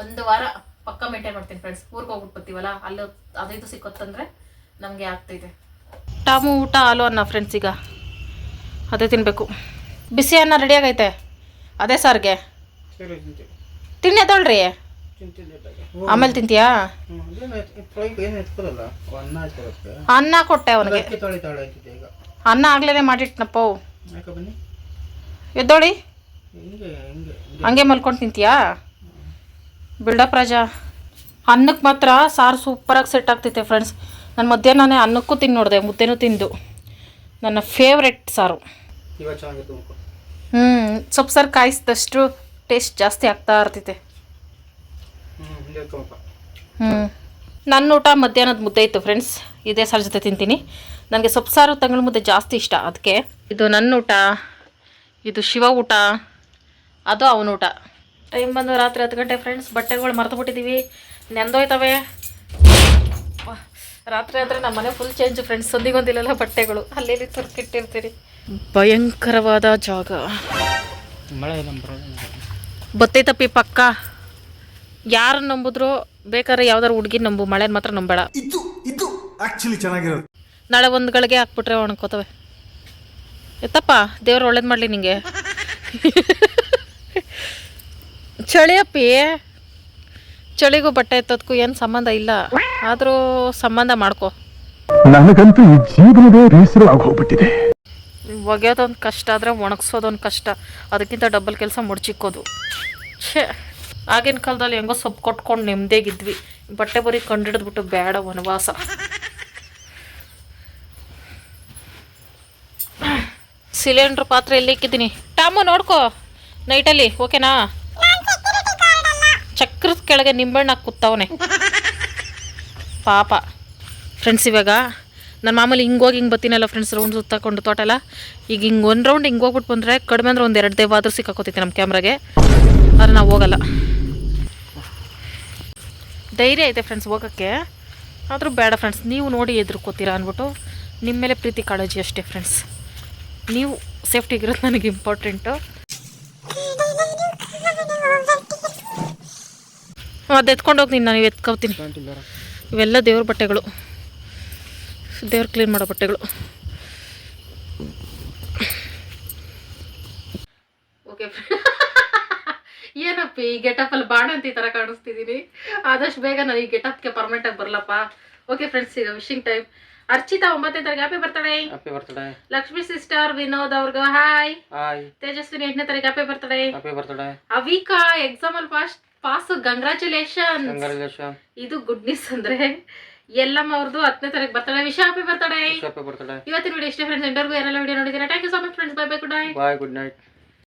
ಒಂದು ವಾರ ಪಕ್ಕ ಮೇಂಟೈನ್ ಮಾಡ್ತೀನಿ ಫ್ರೆಂಡ್ಸ್ ಊರಿಗೆ ಹೋಗ್ಬಿಟ್ಟು ಬರ್ತೀವಲ್ಲ ಅಲ್ಲಿ ಅದೈದು ಸಿಕ್ಕತ್ತಂದ್ರೆ ನಮಗೆ ಆಗ್ತೈತೆ ಟಾಮು ಊಟ ಹಾಲು ಅನ್ನ ಫ್ರೆಂಡ್ಸ್ ಈಗ. ಅದೇ ತಿನ್ನಬೇಕು ಬಿಸಿ ಅನ್ನ ರೆಡಿಯಾಗೈತೆ ಅದೇ ಸಾರಿಗೆ? ತಿನ್ನೇ ಅದೊಳ್ರಿ ತಿಂತಿದ್ದೆ ಆಮೇಲೆ ತಿಂತೀಯಾ? ಅನ್ನ ಕೊಟ್ಟೆ ಅವನಿಗೆ. ಅನ್ನ ಆಗ್ಲೇ ಮಾಡಿಟ್ನಪ್ಪ ಎದ್ದೋಳಿ. ಹಿಂಗೆ ಮಲ್ಕೊಂಡು ತಿಂತೀಯಾ? ಬಿಲ್ಡಪ್ ರಾಜ ಅನ್ನಕ್ಕೆ ಮಾತ್ರ ಸಾರು ಸೂಪರಾಗಿ ಸೆಟ್ ಆಗ್ತೈತೆ ಫ್ರೆಂಡ್ಸ್ ನಾನು ಮಧ್ಯಾಹ್ನನೇ ಅನ್ನಕ್ಕೂ ತಿಂದು ನೋಡಿದೆ ಮುದ್ದೆನೂ ತಿಂದು. ನನ್ನ ಫೇವ್ರೆಟ್ ಸಾರು. ಹ್ಞೂ ಸೊಪ್ಪು ಸಾರು ಕಾಯಿಸಿದಷ್ಟು ಟೇಸ್ಟ್ ಜಾಸ್ತಿ ಆಗ್ತಾ ಇರ್ತೈತೆ. ಹ್ಞೂ ನನ್ನ ಊಟ ಮಧ್ಯಾಹ್ನದ ಮುದ್ದೆ ಇತ್ತು ಫ್ರೆಂಡ್ಸ್ ಇದೇ ಸಾರು ಜೊತೆ ತಿಂತೀನಿ. ನನಗೆ ಸೊಪ್ಪು ಸಾರು ತಂಗಳ ಮುದ್ದೆ ಜಾಸ್ತಿ ಇಷ್ಟ. ಅದಕ್ಕೆ ಇದು ನನ್ನ ಊಟ ಇದು ಶಿವ ಊಟ ಅದು ಅವನ ಊಟ. ಟೈಮ್ ಬಂದು ರಾತ್ರಿ ಹತ್ತು ಗಂಟೆ ಫ್ರೆಂಡ್ಸ್ ಬಟ್ಟೆಗಳು ಮರೆತು ಬಿಟ್ಟಿದ್ದೀವಿ ನೆಂದೋಯ್ತವೆ. ರಾತ್ರಿ ಆದರೆ ನಮ್ಮ ಮನೆ ಫುಲ್ ಚೇಂಜ್ ಫ್ರೆಂಡ್ಸ್ ಸಂದಿಗೊಂದಿಲ್ಲ ಬಟ್ಟೆಗಳು. ಅಲ್ಲೆಲ್ಲಿ ತುರ್ಕಿಟ್ಟಿರ್ತೀರಿ. ಭಯಂಕರವಾದ ಜಾಗ. ಬತ್ತೈತಪ್ಪಿ ಪಕ್ಕ. ಯಾರನ್ನ ನಂಬಿದ್ರು ಬೇಕಾದ್ರೆ ಯಾವ್ದಾರು ಹುಡುಗಿ ನಂಬು ಮಳೆ ಮಾತ್ರ ನಂಬೇಡ. ಇದು ಇದು ಆಕ್ಚುಲಿ ಚೆನ್ನಾಗಿರೋದು. ನಾಳೆ ಒಂದು ಗಳಿಗೆ ಹಾಕ್ಬಿಟ್ರೆ ಒಣಕೋತವೆ ಎತ್ತಪ್ಪ ದೇವ್ರು ಒಳ್ಳೇದು ಮಾಡಲಿ ನಿಂಗೆ. ಚಳಿ ಅಪ್ಪಿ ಚಳಿಗೂ ಬಟ್ಟೆ ಎತ್ತೋದಕ್ಕೂ ಏನು ಸಂಬಂಧ ಇಲ್ಲ. ಆದರೂ ಸಂಬಂಧ ಮಾಡ್ಕೊ. ನನಗಂತೂ ಈ ಜೀವನವೇ ಬೇಸರವಾಗಿ ಹೋಗ್ಬಿಟ್ಟಿದೆ. ಒಗೆಯೋದೊಂದು ಕಷ್ಟ ಆದರೆ ಒಣಗಿಸೋದೊಂದು ಕಷ್ಟ. ಅದಕ್ಕಿಂತ ಡಬಲ್ ಕೆಲಸ ಮುಡ್ಚಿಕ್ಕೋದು. ಛೇ. ಆಗಿನ ಕಾಲದಲ್ಲಿ ಹೆಂಗೋ ಸೊಪ್ಪು ಕೊಟ್ಕೊಂಡು ನೆಮ್ಮದಿಯಾಗಿದ್ವಿ. ಬಟ್ಟೆ ಬರೀ ಕಂಡಿಡಿದ್ಬಿಟ್ಟು ಬೇಡ ವನವಾಸ. ಸಿಲಿಂಡ್ರ್ ಪಾತ್ರೆ ಎಲ್ಲಿ ಇಕ್ಕಿದ್ದೀನಿ? ಟಾಮು, ನೋಡ್ಕೋ. ನೈಟಲ್ಲಿ, ಓಕೆನಾ? ಚಕ್ರದ ಕೆಳಗೆ ನಿಂಬಣ್ಣ ಕೂತವನೆ ಪಾಪ. ಫ್ರೆಂಡ್ಸ್ ಇವಾಗ ನನ್ನ ಮಾಮೂಲಿ ಹಿಂಗೆ ಹೋಗಿ ಹಿಂಗೆ ಬತ್ತಿನಲ್ಲ ಫ್ರೆಂಡ್ಸ್ ರೌಂಡ್ ಸುತ್ತಾಕೊಂಡು ತೋಟ ಎಲ್ಲ. ಈಗ ಹಿಂಗೆ ಒಂದು ರೌಂಡ್ ಹಿಂಗೆ ಹೋಗ್ಬಿಟ್ಟು ಬಂದರೆ ಕಡಿಮೆ ಅಂದ್ರೆ ಒಂದು ಎರಡು ದೇವ ಆದರೂ ಸಿಕ್ಕಾಕೋತೈತೆ ನಮ್ಮ ಕ್ಯಾಮ್ರಾಗೆ ಆದರೆ ನಾವು ಹೋಗಲ್ಲ. ಧೈರ್ಯ ಐತೆ ಫ್ರೆಂಡ್ಸ್ ಹೋಗೋಕ್ಕೆ. ಆದರೂ ಬೇಡ ಫ್ರೆಂಡ್ಸ್ ನೀವು ನೋಡಿ ಎದುರ್ಕೋತೀರಾ ಅಂದ್ಬಿಟ್ಟು ನಿಮ್ಮ ಮೇಲೆ ಪ್ರೀತಿ ಕಾಳಜಿ ಅಷ್ಟೇ ಫ್ರೆಂಡ್ಸ್ ನೀವು ಸೇಫ್ಟಿಗಿರೋದು ನನಗೆ ಇಂಪಾರ್ಟೆಂಟು ಅದು ಎತ್ಕೊಂಡು ಹೋಗ್ತೀನಿ ನಾನು ಎತ್ಕೋತೀನಿ. ಇವೆಲ್ಲ ದೇವ್ರ ಬಟ್ಟೆಗಳು. ದೇವ್ರು ಕ್ಲೀನ್ ಮಾಡೋ ಬಟ್ಟೆಗಳು. ಓಕೆ ಏನಪ್ಪ ಈ ಅಂತ ಈ ತರ ಕಾಣಿಸ್ತಿದ್ದೀನಿ ಆದಷ್ಟು ಬೇಗ ನಾನು ಈ ಪರ್ಮನೆಟ್ ಆಗಿ ಬರಲಪ್ಪ. ಓಕೆ ಫ್ರೆಂಡ್ಸ್ ಈಗ ವಿಶಿಂಗ್ ಟೈಮ್ ಅರ್ಚಿತಾ ಒಂಬತ್ತನೇ ತಾರೀಕು ಹ್ಯಾಪಿ ಬರ್ತಾಳೆ happy birthday Lakshmi sister Vinod ಅವ್ರಿಗೂ ಹಾಯ್ ಹಾಯ್ ತೇಜಸ್ವಿನಿ ಎಂಟನೇ ತಾರೀಕು ಹ್ಯಾಪಿ ಬರ್ತಾಳೆ ಹ್ಯಾಪಿ ಬರ್ತಡೇ ಅವಿಕಾ ಎಕ್ಸಾಮ್ ಅಲ್ಲಿ ಪಾಸ್ ಪಾಸ್ ಕಂಗ್ರಾಚುಲೇಷನ್ ಇದು ಗುಡ್ ನ್ಯೂಸ್ ಅಂದ್ರೆ ಎಲ್ಲಮ್ಮ ಅವ್ರದ್ದು ಹತ್ತನೇ ತಾರೀಕು ಬರ್ತಡೆ ವಿಶಾ ಹ್ಯಾಪಿ ಬರ್ತಡೇ ಇವತ್ತಿನ ವಿಡಿಯೋ ಇಷ್ಟೇ ಫ್ರೆಂಡ್ಸ್ ಎಂಟರ್ಗೂ ಯಾರೆಲ್ಲ ವಿಡಿಯೋ ನೋಡಿದ್ದೀರಾ? Thank you so much friends bye bye good night bye good night